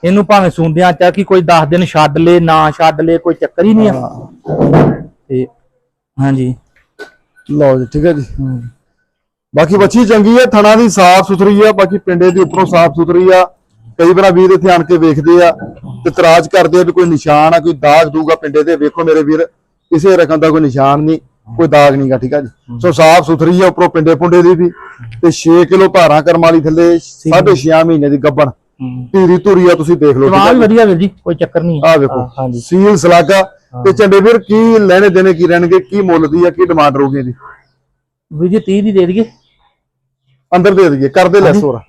ਇਹਨੂੰ ਭਾਵੇਂ ਸੁੰਦਿਆਂ ਚਾ ਕਿ ਕੋਈ 10 ਦਿਨ ਛੱਡ ਲੇ ਨਾ ਛੱਡ ਲੇ ਕੋਈ ਚੱਕਰ ਹੀ ਨਹੀਂ ਆ। ਤੇ ਹਾਂਜੀ।
ਲਓ ਜੀ ਠੀਕ ਹੈ ਜੀ। ਬਾਕੀ ਬੱਚੀ ਚੰਗੀ ਹੈ ਥਣਾ ਦੀ ਸਾਫ਼ ਸੁਥਰੀ ਆ ਬਾਕੀ ਪਿੰਡੇ ਦੀ ਉੱਪਰੋਂ ਸਾਫ਼ ਸੁਥਰੀ ਆ। ਕਈ ਵਾਰ ਵੀਰ ਇੱਥੇ ਆਣ ਕੇ ਵੇਖਦੇ ਆ ਤੇ ਇਤਰਾਜ਼ ਕਰਦੇ ਆ ਵੀ ਕੋਈ ਨਿਸ਼ਾਨ ਆ ਕੋਈ ਦਾਗ ਦੂਗਾ ਪਿੰਡੇ ਤੇ ਵੇਖੋ ਮੇਰੇ ਵੀਰ ਕਿਸੇ ਰਕਮ ਦਾ ਕੋਈ ਨਿਸ਼ਾਨ ਨਹੀਂ ਕੋਈ ਦਾਗ ਨਹੀਂਗਾ ਠੀਕ ਆ ਜੀ? ਸੋ ਸਾਫ਼ ਸੁਥਰੀ ਆ ਉੱਪਰੋਂ ਪਿੰਡੇ ਪੁੰਡੇ ਦੀ ਵੀ। ਤੇ 6 ਕਿਲੋ ਧਾਰਾਂ ਕਰਮ ਵਾਲੀ ਥੱਲੇ 6.5 ਮਹੀਨੇ ਦੀ ਗੱਬਣ। ਧੀਰੀ ਧੂਰੀ ਆ ਤੁਸੀਂ ਦੇਖ ਲਓ ਠੀਕ
ਜਵਾਬ
ਆ
ਵੀ
ਜੀ।
ਵਧੀਆ ਵੀਰ ਜੀ ਕੋਈ ਚੱਕਰ ਨਹੀਂ
ਆ। ਵੇਖੋ ਸੀਲ ਸਲਾਗਾ ਤੇ ਝੰਡੇ ਵੀਰ ਕੀ ਲੈਣੇ ਦੇਣੇ ਕੀ ਰਹਿਣਗੇ ਕੀ ਮੁੱਲ ਦੀ ਆ ਕੀ ਡਿਮਾਂਡ ਰਹੂਗੀ ਜੀ
ਵੀਰ ਜੀ 30 ਦੀ ਦੇ ਦਈਏ।
ਅੰਦਰ ਦੇ ਦਈਏ ਕਰਦੇ ਲੈਸ ਹੋਰ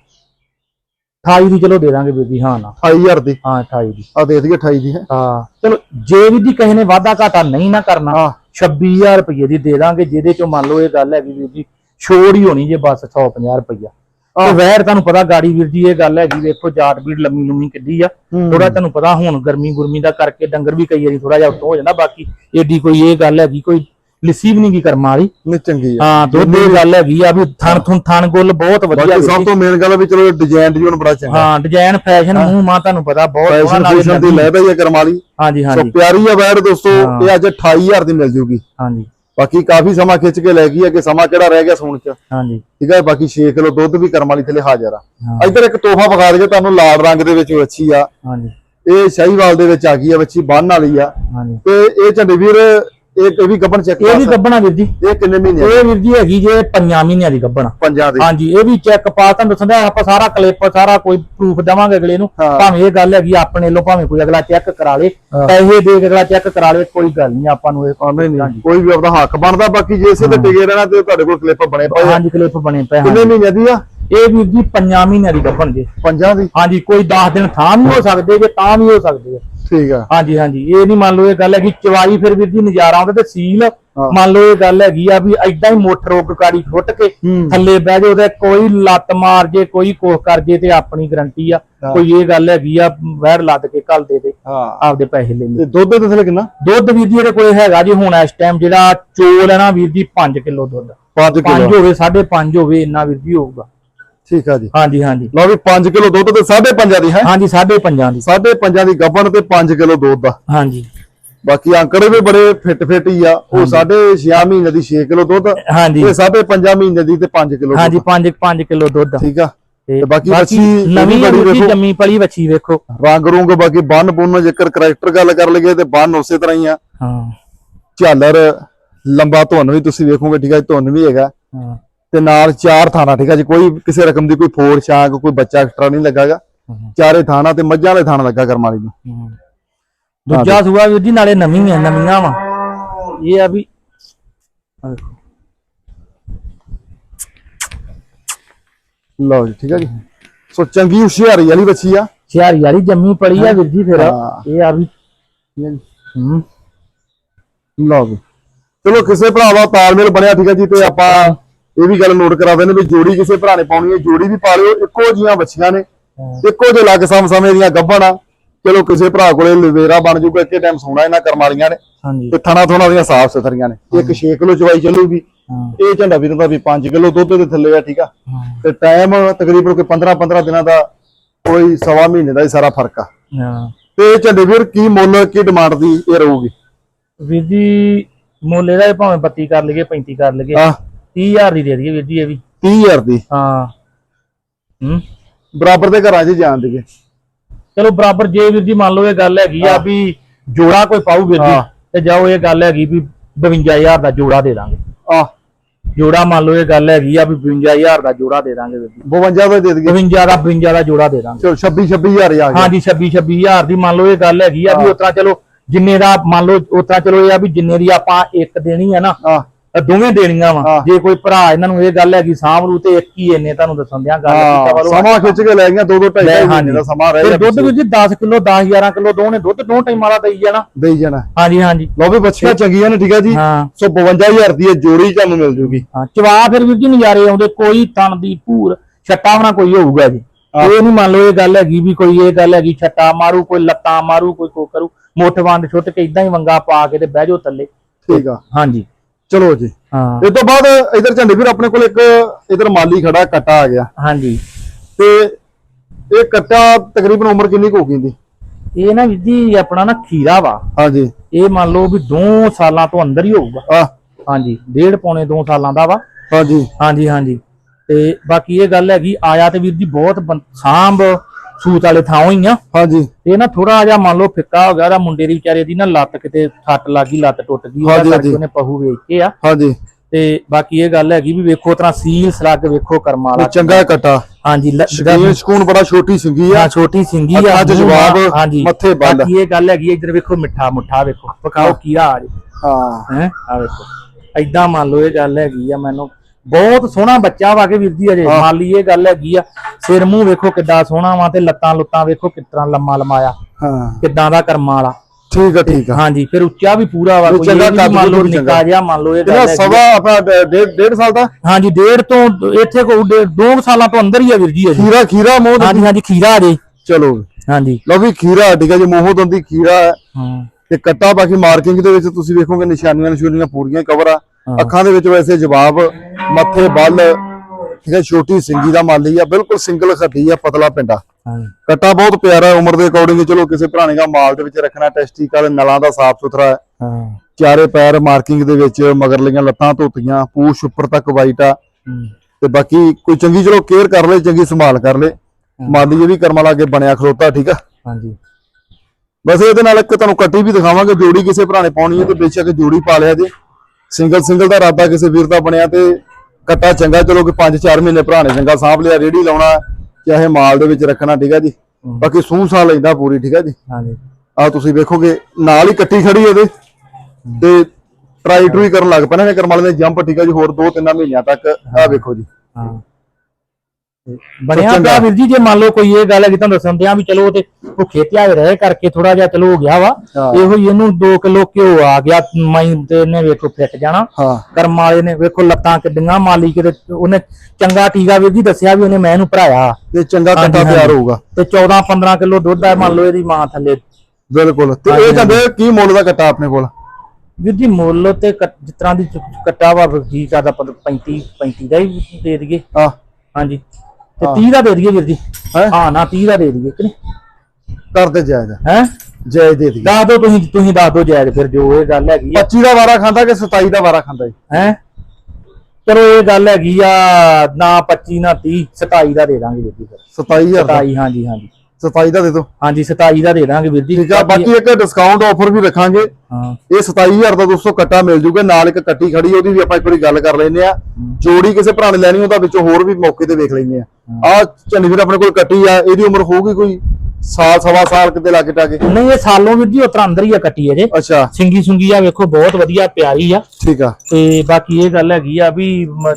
28 ਦੀ ਚਲੋ ਦੇ ਦਾਂਗੇ ਵੀਰ ਜੀ ਹਾਂ ਨਾ।
28000 ਦੀ।
ਹਾਂ 28 ਦੀ।
ਆ ਦੇ ਦਈਏ 28 ਦੀ ਹੈ।
ਹਾਂ ਚਲੋ ਜੇ ਵੀਰ ਜੀ ਕਿਸੇ ਨੇ ਵਾਧਾ ਘਾਟਾ ਨਹੀਂ ਨਾ ਕਰਨਾ
ਹਾਂ।
26000 ਰੁਪਏ ਦੀ ਦੇ ਦਾਂਗੇ ਜਿਹਦੇ ਚੋਂ ਮੰਨ ਲਓ ਇਹ ਗੱਲ ਹੈਗੀ ਵੀਰ ਜੀ ਛੋੜ ਹੀ ਹੋਣੀ ਜੇ ਬਸ 150 ਰੁਪਇਆ ਤੇ ਵੈਰ ਤੁਹਾਨੂੰ ਪਤਾ ਗਾੜੀ ਵੀਰ ਜੀ ਇਹ ਗੱਲ ਹੈਗੀ ਵੇਖੋ ਜਾਟ ਬੀੜ ਲੰਮੀ ਲੰਮੀ ਕਿੱਡੀ ਆ। ਥੋੜਾ ਤੁਹਾਨੂੰ ਪਤਾ ਹੁਣ ਗਰਮੀ ਗੁਰਮੀ ਦਾ ਕਰਕੇ ਡੰਗਰ ਵੀ ਕਈ ਵਾਰੀ ਥੋੜਾ ਜਿਹਾ ਉੱਤੋਂ ਹੋ ਜਾਂਦਾ ਬਾਕੀ ਏਡੀ ਕੋਈ ਇਹ ਗੱਲ ਹੈਗੀ ਕੋਈ ਲਿਸੀ ਵੀ ਨਹੀਂ ਕੀ ਕਰਮਾ ਵਾਲੀ।
ਨਹੀਂ ਚੰਗੀ ਆ।
ਹਾਂ ਦੁੱਧ ਦੀ ਗੱਲ ਹੈਗੀ ਆ ਵੀ ਥਣ ਥੁਣ ਥਣ ਗੁੱਲ ਬਹੁਤ ਵਧੀਆ
ਬਾਕੀ ਸਭ। ਤੋਂ ਮੇਨ ਗੱਲ ਆ ਵੀ ਚਲੋ ਡਿਜ਼ਾਈਨ ਡਿਜ਼ਾਈਨ ਬੜਾ ਚੰਗਾ।
ਹਾਂ ਡਿਜ਼ਾਈਨ ਫੈਸ਼ਨ ਮੂੰਹ ਮਾ ਤੁਹਾਨੂੰ ਪਤਾ ਬਹੁਤ ਸੋਹਣਾ
ਫੈਸ਼ਨ ਦੀ
ਨਵੀਂ।
ਲੈਦਾ ਹੀ ਆ ਕਰਮ ਵਾਲੀ।
ਹਾਂਜੀ
ਸੋ
ਹਾਂਜੀ।
ਪਿਆਰੀ ਆ ਵੈਰ ਦੋਸਤੋ
ਹਾਂ।
ਇਹ ਅੱਜ 28000 ਦੀ ਮਿਲ ਜੂਗੀ।
ਹਾਂਜੀ।
ਬਾਕੀ ਕਾਫੀ ਸਮਾਂ ਖਿੱਚ ਕੇ ਲੈ ਗਈ ਆ ਕਿ ਸਮਾਂ ਕਿਹੜਾ ਰਹਿ ਗਿਆ ਸੂਣ ਚ।
ਹਾਂਜੀ।
ਠੀਕ ਹੈ ਬਾਕੀ 6 ਕਿਲੋ ਦੁੱਧ ਵੀ ਕਰਮ ਵਾਲੀ ਥੱਲੇ ਹਾਜ਼ਰ ਆ।
ਹਾਂ।
ਇੱਧਰ ਇੱਕ ਤੋਹਫਾ ਵਿਖਾ ਦਈਏ ਤੁਹਾਨੂੰ ਲਾਲ ਰੰਗ ਦੇ ਵਿੱਚ ਵੱਛੀ ਆ।
ਹਾਂਜੀ।
ਇਹ ਸ਼ਾਹੀਵਾਲ ਦੇ ਵਿੱਚ ਆ ਗਈ ਆ ਵੱਛੀ ਬੰਨ ਵਾਲੀ ਆ। ਤੇ ਇਹ ਝੰਡੇ ਵੀਰ ਇਹ ਇਹ ਵੀ ਗੱਬਣ ਚੈੱਕ
ਇਹ ਵੀ ਗੱਬਣਾ ਵੀਰ ਜੀ।
ਇਹ ਕਿੰਨੇ ਮਹੀਨੇ
ਇਹ ਵੀਰ ਜੀ ਹੈਗੀ ਜੇ ਪੰਜਾਂ ਮਹੀਨਿਆਂ ਦੀ ਗੱਬਣਾ।
ਪੰਜਾਂ ਦੇ।
ਹਾਂਜੀ ਇਹ ਵੀ ਚੈੱਕ ਪਾ ਤੁਹਾਨੂੰ ਦੱਸਦਾ ਆਪਾਂ ਸਾਰਾ ਕਲਿੱਪ ਸਾਰਾ ਕੋਈ ਪ੍ਰੂਫ ਦੇਵਾਂਗੇ ਅਗਲੇ ਨੂੰ।
ਹਾਂ।
ਭਾਵੇਂ ਇਹ ਗੱਲ ਹੈਗੀ ਆਪਣੇ ਵੱਲੋਂ ਭਾਵੇਂ ਕੋਈ ਅਗਲਾ ਚੈੱਕ ਕਰਾ ਲੇ।
ਹਾਂ।
ਪੈਸੇ ਦੇ ਕੇ ਅਗਲਾ ਚੈੱਕ ਕਰਾ ਲੇ ਕੋਈ ਗੱਲ ਨਹੀਂ ਆਪਾਂ ਨੂੰ ਇਹ
ਕੋਈ ਵੀ ਆਪਦਾ ਹੱਕ ਬਣਦਾ ਬਾਕੀ ਜੇ ਇਸੇ ਤੇ ਟਿਕੇ ਰਹਿਣਾ ਤੇ ਤੁਹਾਡੇ ਕੋਲ ਕਲਿੱਪ ਬਣੇ ਪਏ ਆ।
ਹਾਂਜੀ ਕਲਿੱਪ ਬਣੇ ਪਏ
ਕਿੰਨੇ ਮਹੀਨੇ ਦੀ ਆ?
ਇਹ ਵੀਰ ਜੀ ਪੰਜਾਂ ਮਹੀਨਿਆਂ ਦੀ ਗੱਬਣ ਜੇ।
ਪੰਜਾਂ ਦੀ?
ਹਾਂਜੀ ਕੋਈ 10 ਦਿਨ ਥਾਂ ਵੀ ਹੋ ਸਕਦੇ ਜੇ ਤਾਂ ਵੀ ਹੋ ਸਕਦੇ ਆ।
ਠੀਕ ਆ।
ਹਾਂਜੀ ਹਾਂਜੀ। ਇਹ ਨਹੀਂ ਮੰਨ ਲਓ ਇਹ ਗੱਲ ਹੈਗੀ ਚਵਾਈ ਫਿਰ ਵੀਰ ਜੀ ਨਜ਼ਾਰਾ ਆਉਂਦਾ ਤੇ ਸੀਲ। ਮੰਨ ਲਓ ਇਹ ਗੱਲ ਹੈਗੀ ਆ ਵੀ ਐਦਾਂ ਹੀ ਮੋਟਰ ਰੋਕ ਕਾੜੀ ਫੁੱਟ ਕੇ
ਹੂੰ।
ਥੱਲੇ ਬਹਿ ਜਾਓ ਤੇ ਕੋਈ ਲੱਤ ਮਾਰ ਜੇ ਕੋਈ ਕੋਹ ਕਰ ਜੇ ਤੇ ਆਪਣੀ ਗਰੰਟੀ ਆ।
ਹਾਂ।
ਕੋਈ ਇਹ ਗੱਲ ਹੈਗੀ ਆ ਵੈਰ ਲੱਦ ਕੇ ਘੱਲ ਦੇ
ਹਾਂ।
ਆਪਦੇ ਪੈਸੇ ਲੈ ਲੈ
ਤੇ ਦੁੱਧ ਦੇ ਥੱਲੇ ਕਿੰਨਾ?
ਦੁੱਧ ਵੀਰ ਜੀ ਇਹਦੇ ਕੋਲ ਹੈਗਾ ਜੀ ਹੁਣ ਇਸ ਟਾਈਮ ਜਿਹੜਾ ਚੋਲ ਹੈ ਨਾ ਵੀਰ ਜੀ 5 ਕਿਲੋ ਦੁੱਧ।
5
5
ਕਿਲੋ
ਹੋਵੇ 5.5 ਹੋਵੇ ਇੰਨਾ ਵੀਰ ਜੀ ਹੋਊਗਾ।
ਠੀਕ ਆ ਜੀ।
ਹਾਂਜੀ ਹਾਂਜੀ।
ਲਓ ਵੀ 5 ਕਿਲੋ ਦੁੱਧ ਤੇ 5.5 ਦੀ ਹੈ?
ਹਾਂਜੀ 5.5 ਦੀ।
5.5 ਦੀ ਗੱਬਣ ਤੇ 5 ਕਿਲੋ ਦੁੱਧ ਦਾ।
ਹਾਂਜੀ।
ਬਾਕੀ ਅੰਕੜੇ ਵੀ ਬੜੇ ਫਿੱਟ ਫਿੱਟ ਹੀ ਆ। ਉਹ 6.5 ਮਹੀਨੇ ਦੀ 6 ਕਿਲੋ ਦੁੱਧ।
ਹਾਂਜੀ।
ਤੇ 5.5 ਮਹੀਨੇ ਦੀ ਤੇ 5 ਕਿਲੋ
ਹਾਂਜੀ 5 5 ਕਿਲੋ ਦੁੱਧ।
ਠੀਕ ਆ।
ਤੇ
ਬਾਕੀ ਵੱਛੀ
ਨਵੀਂ
ਵੇਖੋ।
ਜੰਮੀ ਪਲੀ ਵੱਛੀ ਵੇਖੋ।
ਰੰਗ ਰੂੰਗ ਬਾਕੀ ਬੰਨ ਬੁੰਨ ਜੇਕਰ ਕਰੈਕਟਰ ਗੱਲ ਕਰ ਲਈਏ ਤੇ ਬੰਨ ਉਸੇ ਤਰ੍ਹਾਂ ਹੀ ਆ।
ਹਾਂ।
ਝਾਲਰ ਲੰਬਾ ਧੁੰਨ ਵੀ ਤੁਸੀਂ ਵੇਖੋਗੇ ਠੀਕ ਆ ਧੁੰਨ ਵੀ ਹੈਗਾ।
ਹਾਂ।
ਤੇ ਨਾਲ ਚਾਰ ਥਾਣਾ ਠੀਕ ਆ ਜੀ? ਕੋਈ ਕਿਸੇ ਰਕਮ ਦੀ ਕੋਈ ਫੋੜ ਛਾਂਕ ਕੋਈ ਬੱਚਾ ਐਕਸਟਰਾ ਨਹੀਂ ਲੱਗਾਗਾ। ਚਾਰੇ ਥਾਣਾ ਤੇ ਮੱਝਾਂ ਵਾਲੇ ਥਾਣਾ ਲੱਗਾ ਕਰਮਾਲੀ ਨੂੰ।
ਦੂਜਾ ਸੂਆ ਵੀਰ ਜੀ ਨਾਲੇ ਨਵੀਂ ਹੈ ਨਵੀਆਂ ਵਾ। ਇਹ ਆ ਵੀ।
ਲਓ ਜੀ ਠੀਕ ਆ ਜੀ। ਸੋ ਚੰਗੀ ਹੁਸ਼ਿਆਰੀ ਵਾਲੀ ਬੱਚੀ ਆ।
ਹੁਸ਼ਿਆਰੀ ਵਾਲੀ ਜੰਮੀ ਪਲੀ ਆ ਵੀਰ ਜੀ ਫਿਰ।
ਹਾਂ।
ਇਹ ਆ ਵੀ
ਲਓ ਜੀ। ਚਲੋ ਕਿਸੇ ਭਰਾ ਦਾ ਤਾਲਮੇਲ ਬਣਿਆ ਠੀਕ ਆ ਜੀ ਤੇ ਆਪਾਂ ਇਹ ਵੀ ਗੱਲ ਨੋਟ ਕਰਾ ਦਿੰਦੇ ਵੀ ਜੋੜੀ ਕਿਸੇ ਭਰਾ ਨੇ ਪਾਉਣੀ ਹੈ ਜੋੜੀ ਵੀ ਪਾ ਲਿਓ ਇੱਕੋ ਜੀਆਂ ਬੱਚੀਆਂ ਨੇ। ਇੱਕੋ ਜਿਹੇ ਲੱਗ ਸਮ ਸਮੇਂ ਦੀਆਂ ਗੱਭਣ ਆ ਚਲੋ ਕਿਸੇ ਭਰਾ ਕੋਲੇ ਲਵੇਰਾ ਬਣ ਜੂਗਾ ਇੱਕੇ ਟਾਈਮ ਸੋਣਾ ਇਹਨਾਂ ਕਰਮ ਵਾਲੀਆਂ ਨੇ।
ਤੇ
ਥਣਾ ਥੋਣਾ ਦੀਆਂ ਸਾਫ਼ ਸੁਥਰੀਆਂ ਨੇ। ਇੱਕ 6 ਕਿਲੋ ਚਵਾਈ ਚੱਲੂਗੀ। ਇਹ ਝੰਡਾ ਵੀਰ ਦਾ ਵੀ 5 ਕਿਲੋ ਦੁੱਧ ਦੇ ਥੱਲੇ ਆ ਠੀਕ ਆ। ਤੇ ਟਾਈਮ ਤਕਰੀਬਨ ਕੋਈ 15 15 ਦਿਨਾਂ ਦਾ ਕੋਈ ਸਵਾ ਮਹੀਨੇ ਦਾ ਹੀ ਸਾਰਾ ਫ਼ਰਕ ਆ। ਤੇ ਇਹ ਝੰਡੇ ਵੀਰ ਕੀ ਮੁੱਲ ਕੀ ਡਿਮਾਂਡ ਦੀ ਇਹ ਰਹੂਗੀ?
ਵੀਰ ਜੀ ਮੁੱਲ ਇਹਦਾ ਇਹ ਭਾਵੇਂ 32 ਕਰ ਲਈਏ 35 ਕਰ ਲਈਏ। 30000 ਦੀ ਦੇ ਦਈਏ ਵੀਰ ਜੀ ਇਹ ਵੀ।
30000 ਦੀ?
ਹਾਂ। ਹਮ
ਬਰਾਬਰ ਦੇ ਘਰਾਂ 'ਚ ਜਾਣ ਦੇਗੇ
ਚਲੋ ਬਰਾਬਰ ਜੇ ਵੀਰ ਜੀ ਮੰਨ ਲਓ ਇਹ ਗੱਲ ਹੈਗੀ ਆ ਵੀ ਜੋੜਾ ਕੋਈ ਪਾਊ ਵੀਰ ਜੀ
ਹਾਂ।
ਤੇ ਜਾਓ ਇਹ ਗੱਲ ਹੈਗੀ ਵੀ 52000 ਦਾ ਜੋੜਾ ਦੇ ਦਾਂਗੇ।
ਆ।
ਜੋੜਾ ਮੰਨ ਲਓ ਇਹ ਗੱਲ ਹੈਗੀ ਆ ਵੀ 52000 ਦਾ ਜੋੜਾ ਦੇ ਦਾਂਗੇ ਵੀਰ ਜੀ।
52 ਦਾ ਦੇ ਦਈਏ।
52 ਦਾ 52 ਦਾ ਜੋੜਾ ਦੇ ਦਾਂਗੇ।
ਚਲੋ 26 26000 ਆ ਗਿਆ।
ਹਾਂਜੀ 26 26000 ਦੀ ਮੰਨ ਲਓ ਇਹ ਗੱਲ ਹੈਗੀ ਆ ਵੀ ਉਤਰਾ ਚਲੋ ਜਿੰਨੇ ਦਾ ਮੰਨ ਲਓ ਉਤਰਾ ਚਲੋ ਇਹ ਆ ਵੀ ਜਿੰਨੇ ਦੀ ਆਪਾਂ ਇੱਕ ਦੇਣੀ ਆ ਨਾ ਦੋਵੇਂ ਦੇਣੀਆਂ ਵਾ। ਜੇ ਕੋਈ ਭਰਾ ਇਹਨਾਂ ਨੂੰ ਇਹ ਗੱਲ ਹੈਗੀ ਸਾਂਭਰੂ ਤੇ ਇੱਕ ਹੀ ਇੰਨੇ ਤੁਹਾਨੂੰ ਦੱਸਣ ਦਿਆਂ ਗੱਲ ਕੀਤਾ ਵੱਲੋਂ
ਸਮਾਂ ਖਿੱਚ ਕੇ ਲੈ ਗਈਆਂ ਦੋ ਦੋ ਢਾਈ
ਲੈ,
ਢਾਈ। ਮਹੀਨੇ ਦਾ ਸਮਾਂ ਰਹਿ ਗਿਆ
ਦੁੱਧ ਵੀ ਜੀ 10 ਕਿਲੋ 10 11 ਕਿਲੋ ਦੋਨੇ ਦੁੱਧ ਦੋ ਟਾਈਮ ਵਾਲਾ ਦਈ ਜਾਣਾ।
ਦੇਈ ਜਾਣਾ।
ਹਾਂਜੀ ਹਾਂਜੀ।
ਲਓ ਵੀ ਬੱਚੀਆਂ ਚੰਗੀਆਂ ਨੇ ਠੀਕ ਹੈ ਜੀ।
ਹਾਂ।
ਸੋ 52000 ਦੀ ਇਹ ਜੋੜੀ ਤੁਹਾਨੂੰ ਮਿਲ ਜੂਗੀ।
ਹਾਂ ਚਵਾ ਫਿਰ ਵੀਰ ਜੀ ਨਜ਼ਾਰੇ ਆਉਂਦੇ ਕੋਈ ਤਣ ਦੀ ਭੂਰ ਛੱਟਾ ਬਣਾ ਕੋਈ ਹੋਊਗਾ ਜੀ। ਇਹ ਨਹੀਂ ਮੰਨ ਲਓ ਇਹ ਗੱਲ ਹੈਗੀ ਵੀ ਕੋਈ ਇਹ ਗੱਲ ਹੈਗੀ ਛੱਟਾ ਮਾਰੂ ਕੋਈ ਲੱਤਾਂ ਮਾਰੂ ਕੋਈ ਕੋ ਕਰੂ। ਮੁੱਠ ਵੰਡ ਛੁੱਟ ਕੇ ਇਦਾਂ ਹੀ ਵੰਗਾ ਪਾ ਕੇ ਤੇ ਬਹਿ ਜਾਓ ਥੱਲੇ।
ਠੀਕ ਆ।
ਹਾਂਜੀ।
ਚਲੋ ਜੀ।
ਹਾਂ।
ਇਸ ਤੋਂ ਬਾਅਦ ਇਧਰ ਝੰਡੇ ਵੀਰ ਆਪਣੇ ਕੋਲ ਇੱਕ ਇਧਰ ਮਾਲੀ ਖੜਾ ਕੱਟਾ ਆ ਗਿਆ।
ਹਾਂਜੀ।
ਤੇ ਇਹ ਕੱਟਾ ਤਕਰੀਬਨ ਉਮਰ ਕਿੰਨੀ ਕੁ ਹੋ ਗਈ ਦੀ
ਇਹ ਨਾ ਜੀ ਆਪਣਾ ਨਾ ਖੀਰਾ ਵਾ।
ਹਾਂਜੀ।
ਇਹ ਮੰਨ ਲਓ ਵੀ 2 ਸਾਲਾਂ ਤੋਂ ਅੰਦਰ ਹੀ ਹੋਊਗਾ।
ਆ।
ਹਾਂਜੀ ਡੇਢ ਪੌਣੇ 2 ਸਾਲਾਂ ਦਾ ਵਾ।
ਹਾਂਜੀ।
ਹਾਂਜੀ ਹਾਂਜੀ। ਤੇ ਬਾਕੀ ਇਹ ਗੱਲ ਹੈਗੀ ਆਇਆ ਤੇ ਵੀਰ ਜੀ ਬਹੁਤ ਸਾਂਭ ਸੂਤ ਵਾਲੇ ਥਾਂ ਹੀ ਆ
ਹਾਂਜੀ।
ਇਹ ਨਾ ਥੋੜਾ ਜਿਹਾ ਮੰਨ ਲਓ ਫਿੱਕਾ ਹੋ ਗਿਆ ਉਹਦਾ ਮੁੰਡੇ ਦੀ ਵਿਚਾਰੇ ਦੀ ਨਾ ਲੱਤ ਕਿਤੇ ਲੱਗ ਗਈ ਲੱਤ ਟੁੱਟ ਗਈ ਉਹਦਾ
ਹਾਂਜੀ,
ਕਰਕੇ
ਹਾਂਜੀ।
ਉਹਨੇ ਪਹੂ ਵੇਚ ਕੇ ਆ।
ਹਾਂਜੀ।
ਤੇ ਬਾਕੀ ਇਹ ਗੱਲ ਹੈਗੀ ਵੀ ਵੇਖੋ ਤਰ੍ਹਾਂ ਸੀਲ ਸਲੱਗ ਵੇਖੋ ਕਰਮ ਵਾਲਾ
ਚੰਗਾ ਕੱਟਾ।
ਹਾਂਜੀ ਲ-
ਸ਼ਕੀਨ ਸਕੂਨ ਬੜਾ ਛੋਟੀ ਸਿੰਗੀ ਆ।
ਹਾਂ ਛੋਟੀ ਸਿੰਗੀ ਆ ਮੂੰਹ
ਜਵਾਬ,
ਹਾਂਜੀ।
ਮੱਥੇ ਬੰਦ।
ਬਾਕੀ ਇਹ ਗੱਲ ਹੈਗੀ ਇੱਧਰ ਵੇਖੋ ਮਿੱਠਾ ਮੁੱਠਾ ਵੇਖੋ ਪਕਾਓ ਕੀੜਾ ਆ ਜੇ
ਹਾਂ।
ਹੈ ਆ ਵੇਖੋ। ਐਦਾਂ ਮੰਨ ਲਓ ਇਹ ਗੱਲ ਹੈਗੀ ਆ ਮੈਨੂੰ ਬਹੁਤ ਸੋਹਣਾ ਬੱਚਾ ਵਾ ਕੇ ਵੀਰ ਜੀ ਅਜੇ ਮੰਨ ਲਈ ਇਹ ਗੱਲ ਹੈਗੀ ਆ ਸਿਰ ਮੂੰਹ ਵੇਖੋ ਕਿੱਡਾ ਸੋਹਣਾ ਵਾ ਤੇ ਲੱਤਾਂ ਲੁੱਤਾਂ ਵੇਖੋ ਕਿਤਨਾ ਲੰਮਾ ਲਮਾਇਆ।
ਹਾਂ।
ਕਿੱਦਾਂ ਦਾ ਕਰਮਾਂ ਵਾਲਾ।
ਠੀਕ ਆ ਠੀਕ ਆ।
ਹਾਂਜੀ ਫਿਰ ਉੱਚਾ ਵੀ ਪੂਰਾ ਵਾ ਕੋਈ
ਕੱਦ
ਮੰਨ ਲਓ
ਕੁੱਦ
ਨਿੱਕਾ। ਜਿਹਾ ਮੰਨ ਲਓ ਇਹ ਗੱਲ
ਸਵਾ ਆਪਣਾ ਡੇਢ ਡੇਢ ਸਾਲ ਦਾ?
ਹਾਂਜੀ ਡੇਢ ਤੋਂ ਇੱਥੇ ਕੋ ਦੋ ਸਾਲਾਂ ਤੋਂ ਅੰਦਰ ਹੀ ਆ ਵੀਰ ਜੀ ਅਜੇ
ਖੀਰਾ ਖੀਰਾ ਮੂੰਹ
ਹਾਂਜੀ ਹਾਂਜੀ ਖੀਰਾ ਜੇ
ਚਲੋ।
ਹਾਂਜੀ।
ਲਓ ਵੀ ਖੀਰਾ ਠੀਕ ਹੈ ਜੀ ਮੂੰਹੋਂ ਦੰਦੀ ਖੀਰਾ ਹੈ।
ਹਾਂ।
ਤੇ ਕੱਟਾ ਬਾਕੀ ਮਾਰਕਿੰਗ ਦੇ ਵਿੱਚ ਤੁਸੀਂ ਵੇਖੋਗੇ ਨਿਸ਼ਾਨੀਆਂ ਨਿਸ਼ਾਨੀਆਂ ਪੂਰੀਆਂ ਕਵਰ ਆ। ਅੱਖਾਂ ਦੇ ਵਿੱਚ ਵੈਸੇ ਜਵਾਬ ਮੱਥੇ ਬੱਲ ਠੀਕ ਹੈ ਛੋਟੀ ਸਿੰਗੀ ਦਾ ਮਾਲੀ ਆ ਬਿਲਕੁਲ ਸਿੰਗਲ ਖੱਟੀ ਆ ਪਤਲਾ ਪਿੰਡਾ। ਕੱਟਾ ਬਹੁਤ ਪਿਆਰਾ ਹੈ, ਉਮਰ ਦੇ ਅਕੋਰਡਿੰਗ ਚਲੋ ਕਿਸੇ ਪੁਰਾਣੇ ਦਾ ਮਾਲ ਦੇ ਵਿੱਚ ਰੱਖਣਾ ਟੈਸਟੀਕਲ ਨਲਾਂ ਦਾ ਸਾਫ਼ ਸੁਥਰਾ ਹੈ। ਚਾਰੇ ਪੈਰ ਮਾਰਕਿੰਗ ਦੇ ਵਿੱਚ ਮਗਰਲੀਆਂ ਲੱਤਾਂ ਧੋਤੀਆਂ ਪੂਛ ਉੱਪਰ ਤੱਕ ਵਾਈਟ ਆ। ਤੇ ਬਾਕੀ ਕੋਈ ਚੰਗੀ ਚਲੋ ਕੇਅਰ ਕਰ ਲੇ ਚੰਗੀ ਸੰਭਾਲ ਕਰ ਲੇ। ਮਾਲੀ ਇਹ ਵੀ ਕਰਮਾਂ ਲਾਗੇ ਬਣਿਆ ਖਲੋਤਾ ਠੀਕ ਆ?
ਹਾਂਜੀ।
ਬਸ ਇਹਦੇ ਨਾਲ ਇੱਕ ਤੁਹਾਨੂੰ ਕੱਟੀ ਵੀ ਦਿਖਾਵਾਂਗੇ ਜੋੜੀ ਕਿਸੇ ਭਰਾ ਨੇ ਪਾਉਣੀ ਹੈ ਤੇ ਬੇਸ਼ੱਕ ਜੋੜੀ ਪਾ ਲਿਆ ਜੇ। ਸਿੰਗਲ ਸਿੰਗਲ ਦਾ ਇਰਾਦਾ ਕਿਸੇ ਵੀਰ ਦਾ ਬਣਿਆ ਤੇ ਕੱਟਾ ਚੰਗਾ ਚਲੋ ਕਿ 5-4 ਮਹੀਨੇ ਭਰਾ ਨੇ ਚੰਗਾ ਸਾਂਭ ਲਿਆ ਰੇੜੀ ਲਾਉਣਾ ਚਾਹੇ ਮਾਲ ਦੇ ਵਿੱਚ ਰੱਖਣਾ ਠੀਕ ਆ ਜੀ? ਬਾਕੀ ਸੂਹ ਸਾਲ ਲੈਂਦਾ ਪੂਰੀ ਠੀਕ ਆ ਜੀ?
ਹਾਂਜੀ।
ਆ ਤੁਸੀਂ ਵੇਖੋਗੇ ਨਾਲ ਹੀ ਕੱਟੀ ਖੜੀ ਇਹਦੇ। ਤੇ ਟਰਾਈ ਟਰੂਈ ਕਰਨ ਲੱਗ ਪੈਣਾ ਨੇ ਕਰਮਾਲੇ ਦੇ ਜੰਪ ਠੀਕ ਆ ਜੀ ਹੋਰ 2-3 ਮਹੀਨਿਆਂ ਤੱਕ ਆ ਵੇਖੋ ਜੀ।
ਹਾਂ। ਬਣਿਆ। ਪਿਆ ਵੀਰ ਜੀ ਜੇ ਮੰਨ ਲਓ ਕੋਈ ਇਹ ਗੱਲ ਹੈ ਕਿ ਤੁਹਾਨੂੰ ਦੱਸਣ ਦਿਆਂ ਵੀ ਚਲੋ ਉਹ ਤੇ ਭੁੱਖੇ ਧਿਆਏ ਰਹਿ ਕਰਕੇ ਥੋੜਾ ਜਿਹਾ ਚਲੋ ਹੋ ਗਿਆ ਵਾ
ਹਾਂ।
ਇਹੋ ਹੀ ਇਹਨੂੰ 2 ਕਿਲੋ ਘਿਓ ਆ ਗਿਆ ਮਾਈ ਤੇ ਇਹਨੇ ਵੇਖੋ ਫਿੱਟ ਜਾਣਾ।
ਹਾਂ।
ਕਰਮ ਵਾਲੇ ਨੇ ਵੇਖੋ ਲੱਤਾਂ ਕਿੱਡੀਆਂ ਮਾਲੀ ਕਿਤੇ ਉਹਨੇ ਚੰਗਾ ਟੀਕਾ ਵੀਰ ਜੀ ਦੱਸਿਆ ਵੀ ਉਹਨੇ ਮੈਂ ਇਹਨੂੰ ਭਰਾਇਆ।
ਤੇ ਚੰਗਾ ਕੱਟਾ ਤਿਆਰ। ਹੋਊਗਾ।
ਤੇ 14 15 ਕਿਲੋ ਦੁੱਧ ਹੈ ਮੰਨ ਲਓ ਇਹਦੀ ਮਾਂ ਥੱਲੇ।
ਬਿਲਕੁਲ। ਤੇ ਇਹ ਕਹਿੰਦੇ ਕੀ ਮੁੱਲ ਦਾ ਕੱਟਾ ਆਪਣੇ ਕੋਲ?
ਵੀਰ ਜੀ ਮੁੱਲ ਤੇ ਜਿਸ ਤਰ੍ਹਾਂ ਦੀ ਕੱਟਾ ਵਾ ਕੀ ਕਰਦਾ 35 35 ਦਾ ਹੀ ਦੇ ਦਈਏ।
ਆ
ਹਾਂਜੀ। ਤੇ 30 ਦਾ ਦੇ ਦਈਏ ਵੀਰ ਜੀ।
ਹੈਂ?
ਹਾਂ ਨਾ 30 ਦਾ ਦੇ ਦਈਏ ਕਿ ਨਹੀਂ?
ਕਰਦੇ ਜਾਇਜ਼।
ਹੈ?
ਜਾਇਜ਼ ਦੇ ਦੀ
ਦੱਸ ਦੋ ਤੁਸੀਂ ਤੁਸੀਂ ਦੱਸ ਦੋ ਜਾਇਜ਼ ਫਿਰ ਜੋ ਇਹ ਗੱਲ ਹੈਗੀ ਆ।
25 ਦਾ ਵਾਰਾ ਖਾਂਦਾ ਕਿ 27 ਦਾ ਵਾਰਾ ਖਾਂਦਾ ਜੀ?
ਹੈ? ਚਲੋ ਇਹ ਗੱਲ ਹੈਗੀ ਆ ਨਾ 25 ਨਾ 30 27 ਦਾ ਦੇ ਦਾਂਗੇ ਵੀਰ ਜੀ ਫਿਰ।
27000 ਦਾ।
27 ਹਾਂਜੀ ਹਾਂਜੀ।
27 ਦਾ ਦੇ ਦਿਓ।
ਹਾਂਜੀ 27 ਦਾ ਦੇ ਦਾਂਗੇ ਵੀਰ ਜੀ।
ਠੀਕ ਆ ਬਾਕੀ ਇੱਕ ਡਿਸਕਾਊਂਟ ਆਫਰ ਵੀ ਰੱਖਾਂਗੇ।
ਹਾਂ।
ਇਹ 27000 ਦਾ ਦੋਸਤੋ ਕੱਟਾ ਮਿਲ ਜੂਗਾ ਨਾਲ ਇੱਕ ਕੱਟੀ ਖੜੀ ਉਹਦੀ ਵੀ ਆਪਾਂ ਇੱਕ ਵਾਰੀ ਗੱਲ ਕਰ ਲੈਨੇ ਆ। ਜੋੜੀ ਕਿਸੇ ਭਰਾ ਨੇ ਲੈਣੀ ਉਹਦਾ ਵਿੱਚੋਂ ਹੋਰ ਵੀ ਮੌਕੇ ਤੇ ਵੇਖ ਲੈਨੇ ਆ। ਆ ਝੰਡੀ ਵੀਰ ਆਪਣੇ ਕੋਲ ਕੱਟੀ ਆ ਇਹਦੀ ਉਮਰ ਹੋਊਗੀ ਕੋਈ? ਸਾਲ ਸਵਾ ਸਾਲ ਕਿਤੇ ਲੱਗ ਟਾਕੇ
ਨਹੀਂ ਇਹ ਸਾਲੋਂ ਵੀਰ ਜੀ ਉਤਰਾ ਅੰਦਰ ਹੀ ਆ ਕੱਟੀ ਅਜੇ।
ਅੱਛਾ।
ਸਿੰਗੀ ਸੁੰਗੀ ਆ ਵੇਖੋ ਬਹੁਤ ਵਧੀਆ ਪਿਆਰੀ ਆ।
ਠੀਕ ਆ।
ਤੇ ਬਾਕੀ ਇਹ ਗੱਲ ਹੈਗੀ ਆ ਵੀ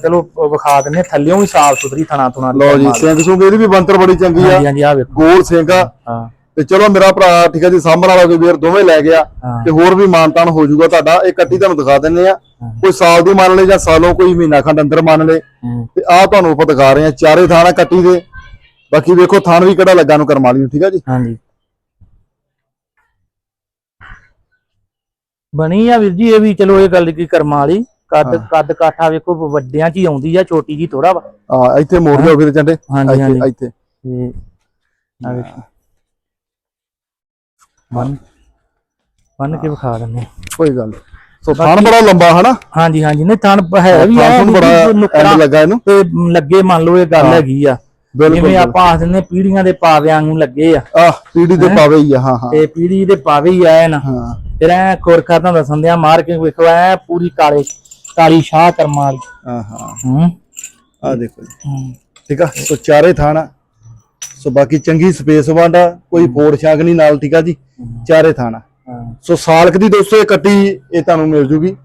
ਚਲੋ ਵਿਖਾ ਦਿੰਨੇ ਥੱਲਿਓਂ ਵੀ ਸਾਫ਼ ਸੁਥਰੀ ਥਣਾ ਥੁਣਾ
ਲਓ ਜੀ ਸਿੰਘ ਸੁੰਗ ਇਹਦੀ ਵੀ ਬੰਤਰ ਬੜੀ ਚੰਗੀ ਆ।
ਹਾਂਜੀ ਹਾਂਜੀ ਆ ਵੇਖੋ।
ਗੋਲ ਸਿੰਘ ਆ।
ਹਾਂ
ਤੇ ਚਲੋ ਮੇਰਾ ਭਰਾ ਠੀਕ ਹੈ ਜੀ ਸਾਹਮਣੇ ਵਾਲਾ ਕੋਈ ਵੀਰ ਦੋਵੇਂ ਲੈ ਗਿਆ। ਤੇ ਹੋਰ ਵੀ ਮਾਨਤਾਨ ਹੋ ਜਾਊਗਾ ਤੁਹਾਡਾ। ਇਹ ਕੱਟੀ ਤੁਹਾਨੂੰ ਦਿਖਾ ਦਿੰਨੇ ਆ ਕੋਈ ਸਾਲ ਦੀ ਮੰਨ ਲੈ ਜਾਂ ਸਾਲੋਂ ਕੋਈ ਮਹੀਨਾ ਖੰਡ ਅੰਦਰ ਮੰਨ ਲੈ। ਤੇ ਆ ਤੁਹਾਨੂੰ ਆਪਾਂ ਦਿਖਾ ਰਹੇ ਆ ਚਾਰੇ ਥਾਣਾ ਕੱਟੀ ਦੇ। ਬਾਕੀ ਵੇਖੋ ਥਾਣ ਵੀ ਕਿਹੜਾ ਲੱਗਾ ਨੂੰ ਕਰਮਾਲੀ ਨੂੰ ਠੀਕ ਹੈ ਜੀ?
ਹਾਂਜੀ। ਬਣੀ ਆ ਵੀਰ ਜੀ ਇਹ ਵੀ ਚਲੋ ਇਹ ਗੱਲ ਕੀ ਕਰਮਾਂ ਵਾਲੀ ਕੱਦ ਕੱਦ ਕਾਠਾ ਵੇਖੋ ਵੱਡਿਆਂ ਚ ਹੀ ਆਉਂਦੀ ਆ ਛੋਟੀ ਜੀ ਥੋੜਾ ਵਾ।
ਆ ਇੱਥੇ ਮੋੜ ਲਿਓ ਵੀਰ ਚੰਡੇ
ਹਾਂਜੀ, ਹਾਂਜੀ।
ਇੱਥੇ।
ਤੇ ਆ ਵੇਖੋ। ਬੰਨ ਬੰਨ ਕੇ ਵਿਖਾ ਦਿੰਨੇ ਆ।
ਕੋਈ ਗੱਲ। ਸੋ ਥਾਣ ਬੜਾ ਲੰਬਾ ਹਨਾ?
ਹਾਂਜੀ ਹਾਂਜੀ। ਨਹੀਂ ਥਣ ਹੈ ਵੀ ਹੈ
ਬੜਾ ਐਂਡ ਲੱਗਾ ਇਹਨੂੰ।
ਤੇ ਲੱਗੇ ਮੰਨ ਲਓ ਇਹ ਗੱਲ ਹੈਗੀ ਆ। ਜਿਵੇਂ ਆਪਾਂ ਆਖ ਦਿੰਦੇ ਪੀੜੀਆਂ ਦੇ ਪਾਵਿਆਂ ਨੂੰ ਲੱਗੇ ਆ।
ਆ ਪੀੜੀ ਦੇ ਪਾਵੇ ਹੀ ਆ ਹਾਂ ਹਾਂ।
ਤੇ ਪੀੜੀ ਦੇ ਪਾਵੇ ਹੀ ਆਏ ਨਾ।
ਹਾਂ।
ਫਿਰ ਐ ਖੋਰਖਾ ਤਾਂ ਦੱਸਣ ਦਿਆਂ ਮਾਰ ਕੇ ਵੇਖੋ ਐ ਪੂਰੀ ਕਾਲੇ ਕਾਲੀ ਸ਼ਾਹ ਕਰਮਾਂ ਵਾਲੀ।
ਹਾਂ ਹਾਂ।
ਹੂੰ।
ਆ ਦੇਖੋ ਜੀ। ਠੀਕ ਆ? ਸੋ ਚਾਰੇ ਥਾਣਾ। ਸੋ ਬਾਕੀ ਚੰਗੀ ਸਪੇਸ ਵਾਂਡਾ ਕੋਈ ਫੋੜ ਛਾਗ ਨਹੀਂ ਨਾਲ ਠੀਕ ਆ ਜੀ? ਚਾਰੇ ਥਾਣਾ। ਸੋ ਸਾਲਕ ਦੀ ਦੋਸਤੋ ਇਹ ਕੱਟੀ ਇਹ ਤੁਹਾਨੂੰ ਮਿਲ ਜੂਗੀ।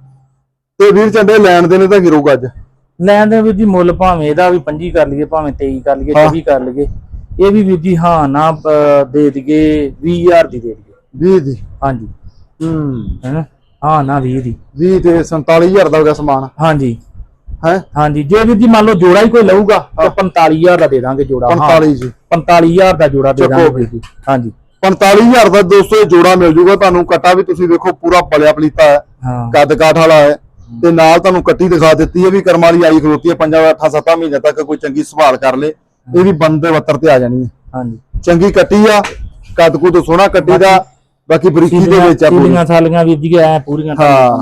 ਤੇ ਵੀਰ ਚੰਡੇ ਲੈਣ ਦੇ ਨੇ ਤਾਂ ਗਿਰੂਗਾ ਅੱਜ।
ਲੈਣ ਦੇ ਵੀਰ ਜੀ ਮੁੱਲ ਭਾਵੇਂ ਇਹਦਾ ਵੀ 25 ਕਰ ਲਈਏ ਭਾਵੇਂ 23 ਕਰ ਲਈਏ
ਹਾਂ।
24 ਕਰ ਲਈਏ। ਇਹ ਵੀ ਵੀਰ ਜੀ ਹਾਂ ਨਾ ਦੇ ਦਈਏ 20000 ਦੀ ਦੇ ਦਈਏ।
20 ਦੀ?
ਹਾਂਜੀ।
ਹੂੰ।
ਹੈਨਾ ਹਾਂ ਨਾ 20 ਦੀ।
20 ਤੇ 47000 ਦਾ ਹੋ ਗਿਆ ਸਮਾਨ।
ਹਾਂਜੀ।
ਹੈ?
ਹਾਂਜੀ ਜੇ ਵੀਰ ਜੀ ਮੰਨ ਲਓ ਜੋੜਾ ਹੀ ਕੋਈ ਲਊਗਾ ਤਾਂ 45000 ਦਾ ਦੇ ਦਾਂਗੇ ਜੋੜਾ ਹਾਂ।
45 ਜੀ।
45000 ਦਾ ਜੋੜਾ ਦੇ ਦਾਂਗੇ। ਵੀਰ ਜੀ। ਹਾਂਜੀ।
45000 ਦਾ ਦੋਸਤੋ ਇਹ ਜੋੜਾ ਮਿਲ ਜੂਗਾ ਤੁਹਾਨੂੰ ਕੱਟਾ ਵੀ ਤੁਸੀਂ ਵੇਖੋ ਪੂਰਾ ਪਲਿਆ ਪਲੀਤਾ ਹਾਂ। ਕੱਦ ਕਾਠ ਵਾਲਾ ਹੈ। ਤੇ ਨਾਲ ਤੁਹਾਨੂੰ ਕੱਟੀ ਦਿਖਾ ਦਿੱਤੀ ਹੈ ਵੀ ਕਰਮ ਵਾਲੀ ਆਈ ਖਲੋਤੀ ਹੈ ਪੰਜਾਂ 8 7 ਮਹੀਨੇ ਤੱਕ ਕੋਈ ਚੰਗੀ ਸੰਭਾਲ ਕਰ ਲੇ ਇਹ ਵੀ ਬੰਦੇ ਵੱਤਰ ਤੇ ਆ ਜਾਣੀ ਹੈ।
ਹਾਂਜੀ।
ਚੰਗੀ ਕੱਟੀ ਆ ਕੱਦ ਕੁਦ ਸੋਹਣਾ ਕੱਟੀ ਦਾ ਬਾਕੀ ਬਰੀਕੀ ਦੇ ਵਿੱਚ ਆ ਪੂਰੀ।
ਸੀਲੀਆਂ ਵੀਰ ਜੀ ਐ ਪੂਰੀਆਂ।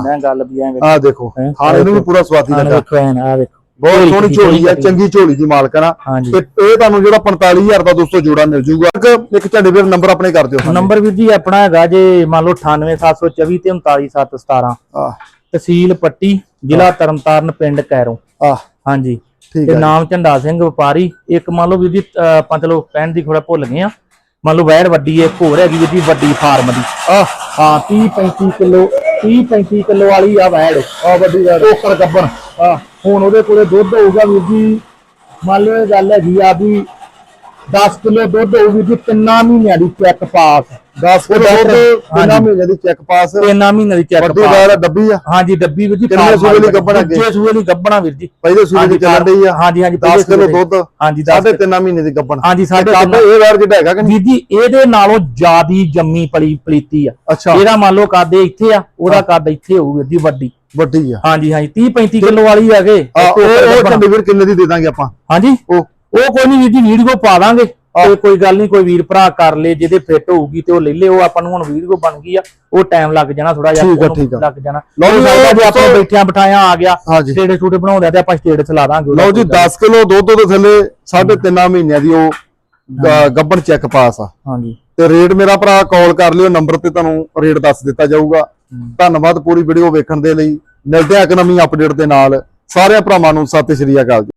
ਮੈਂ ਗੱਲ ਵੀ ਐ
ਆ ਦੇਖੋ
ਹੈਂ?
ਖਾਣੇ ਨੂੰ ਵੀ ਪੂਰਾ ਸਵਾਦੀ ਲੱਗਾ।
ਵੇਖੋ ਐਨ ਆ ਵੇਖੋ
ਬਹੁਤ ਸੋਹਣੀ ਝੋਲੀ ਆ ਚੰਗੀ ਝੋਲੀ ਦੀ ਮਾਲਕਣ ਆ ਤੇ ਇਹ ਤੁਹਾਨੂੰ ਜਿਹੜਾ 45000 ਦਾ ਦੋਸਤੋ ਜੋੜਾ ਮਿਲ ਜੂਗਾ। ਇੱਕ- ਝੰਡੇ ਵੀਰ ਨੰਬਰ ਆਪਣੇ ਕਰ ਦਿਓ।
ਨੰਬਰ ਵੀਰ ਜੀ ਆਪਣਾ ਹੈਗਾ ਜੇ ਮੰਨ ਲਓ 98724 ਤੇ 39717
ਆਹ।
ਤਹਿਸੀਲ ਪੱਟੀ ਜ਼ਿਲ੍ਹਾ ਤਰਨਤਾਰਨ ਪਿੰਡ ਕੈਰੋਂ।
ਆਹ।
ਹਾਂਜੀ।
ਠੀਕ
ਤੇ ਨਾਮ ਝੰਡਾ ਸਿੰਘ ਵਪਾਰੀ ਇੱਕ ਮੰਨ ਲਓ ਵੀਰ ਜੀ ਅਹ ਆਪਾਂ ਚਲੋ ਕਹਿਣ ਦੀ ਥੋੜਾ ਭੁੱਲ ਗਏ ਆ। ਮੰਨ ਲਓ ਵੈੜ ਵੱਡੀ ਹੈ ਹੋਰ ਹੈਗੀ ਵੀਰ ਜੀ ਵੱਡੀ ਫਾਰਮ ਦੀ।
ਆਹ।
ਹਾਂ 30 35 ਕਿਲੋ 30 35 ਕਿਲੋ ਵਾਲੀ ਆ ਵੈੜ।
ਆ ਵੱਡੀ ਗੱਲ
ਟੋਕਰ ਗੱਬਣ। ਹਾਂ ਹੁਣ ਉਹਦੇ ਕੋਲੇ ਦੁੱਧ ਹੋਊਗਾ ਵੀਰ ਜੀ ਮੰਨ ਲਓ ਇਹ ਗੱਲ ਹੈਗੀ ਆ ਵੀ 10 ਕਿਲੋ ਦੁੱਧ ਹੋਊਗੀ ਜੀ ਤਿੰਨਾਂ ਮਹੀਨਿਆਂ ਦੀ ਚੈੱਕ ਪਾਸ।
10 ਕਿਲੋ ਦੁੱਧ
ਹਾਂਜੀ।
ਮਹੀਨੇ ਦੀ ਚੈੱਕ ਪਾਸ
ਤਿੰਨਾਂ ਮਹੀਨਿਆਂ ਦੀ ਚੈੱਕ
ਵੱਡੀ
ਪਾਸ
ਵਾਲਾ ਡੱਬੀ ਆ।
ਹਾਂਜੀ ਡੱਬੀ ਵੀਰ ਜੀ
ਕਿੰਨੇ ਸੂਬੇ ਲਈ ਗੱਭਣ ਅੱਗੇ?
ਦੂਜੇ ਲਈ ਗੱਬਣਾ ਵੀਰ ਜੀ।
ਪਹਿਲੇ ਸੂਬੇ ਦੀ ਚੱਲਣ ਡਈ ਆ।
ਹਾਂਜੀ ਹਾਂਜੀ
10 ਕਿਲੋ ਦੁੱਧ
ਹਾਂਜੀ
ਸਾਢੇ
10
ਤਿੰਨ ਮਹੀਨੇ ਦੀ ਗੱਬਣ
ਹਾਂਜੀ ਸਾਢੇ
ਕੱਦ ਇਹ ਵਾਰ ਜਿਹੜਾ ਹੈਗਾ ਕਿ ਨਹੀਂ?
ਵੀਰ ਜੀ ਇਹਦੇ ਨਾਲੋਂ ਜਿਆਦੀ ਜੰਮੀ ਪਲੀ ਪਲੀਤੀ ਆ। ਇਹਦਾ ਮੰਨ ਲਓ ਕੱਦ ਇੱਥੇ ਆ ਉਹਦਾ ਕੱਦ ਇੱਥੇ ਹੋਊ ਵੀਰ ਜੀ ਵੱਡੀ।
ਵੱਡੀ ਆ।
ਹਾਂਜੀ ਹਾਂਜੀ 30 35 ਕਿਲੋ ਵਾਲੀ
ਆ ਉਹ ਉਹ ਵੀਰ ਕਿੰਨੇ ਦੀ ਦੇ ਦਾਂਗੇ ਆਪਾਂ?
ਹਾਂਜੀ।
ਉਹ
ਉਹ ਕੋਈ ਨਹੀਂ ਵੀਰ ਜੀ ਵੀਡੀਓ ਪਾ ਦਾਂਗੇ। ਤੇ ਕੋਈ ਗੱਲ ਨਹੀਂ ਕੋਈ ਵੀਰ ਭਰਾ ਕਰ ਲੇ ਜਿਹਦੇ ਫਿੱਟ ਹੋਊਗੀ ਤੇ ਉਹ ਲੈ ਲੇ ਉਹ ਆਪਾਂ ਨੂੰ ਹੁਣ ਵੀਡੀਓ ਬਣ ਗਈ ਆ ਉਹ ਟਾਈਮ ਲੱਗ ਜਾਣਾ ਥੋੜਾ ਜਿਹਾ। ਲੱਗ ਜਾਣਾ।
ਲਓ ਜੀ,
ਜੇ ਆਪਾਂ ਬੈਠਿਆਂ ਬਿਠਾਇਆ ਆ ਗਿਆ ਸਟੇੜੇ ਸਟੂਡੇ ਬਣਾਉਂਦੇ ਆ ਤੇ ਆਪਾਂ ਸਟੇਟਸ ਲਾ ਦਾਂਗੇ
ਲਓ ਜੀ
ਕੋਈ ਗੱਲ
10 ਕਿਲੋ ਦੁੱਧ ਦੇ ਥੱਲੇ ਸਾਢੇ ਤਿੰਨ ਮਹੀਨਿਆਂ ਦੀ ਉਹ ਗੱਬਣ ਚੈੱਕ ਪਾਸ ਆ।
ਹਾਂਜੀ।
ਤੇ ਰੇਟ ਮੇਰਾ ਭਰਾ ਕਾਲ ਕਰ ਲਿਓ ਨੰਬਰ ਤੇ ਤੁਹਾਨੂੰ ਰੇਟ ਦੱਸ ਦਿੱਤਾ ਜਾਊਗਾ। ਧੰਨਵਾਦ ਪੂਰੀ ਵੀਡੀਓ ਵੇਖਣ ਦੇ ਲਈ। ਮਿਲਦੇ ਆ ਇੱਕ ਨਵੀਂ ਅਪਡੇਟ ਦੇ ਨਾਲ। ਸਾਰਿਆਂ ਭਰਾਵਾਂ ਨੂੰ ਸਤਿ ਸ਼੍ਰੀ ਅਕਾਲ ਜੀ।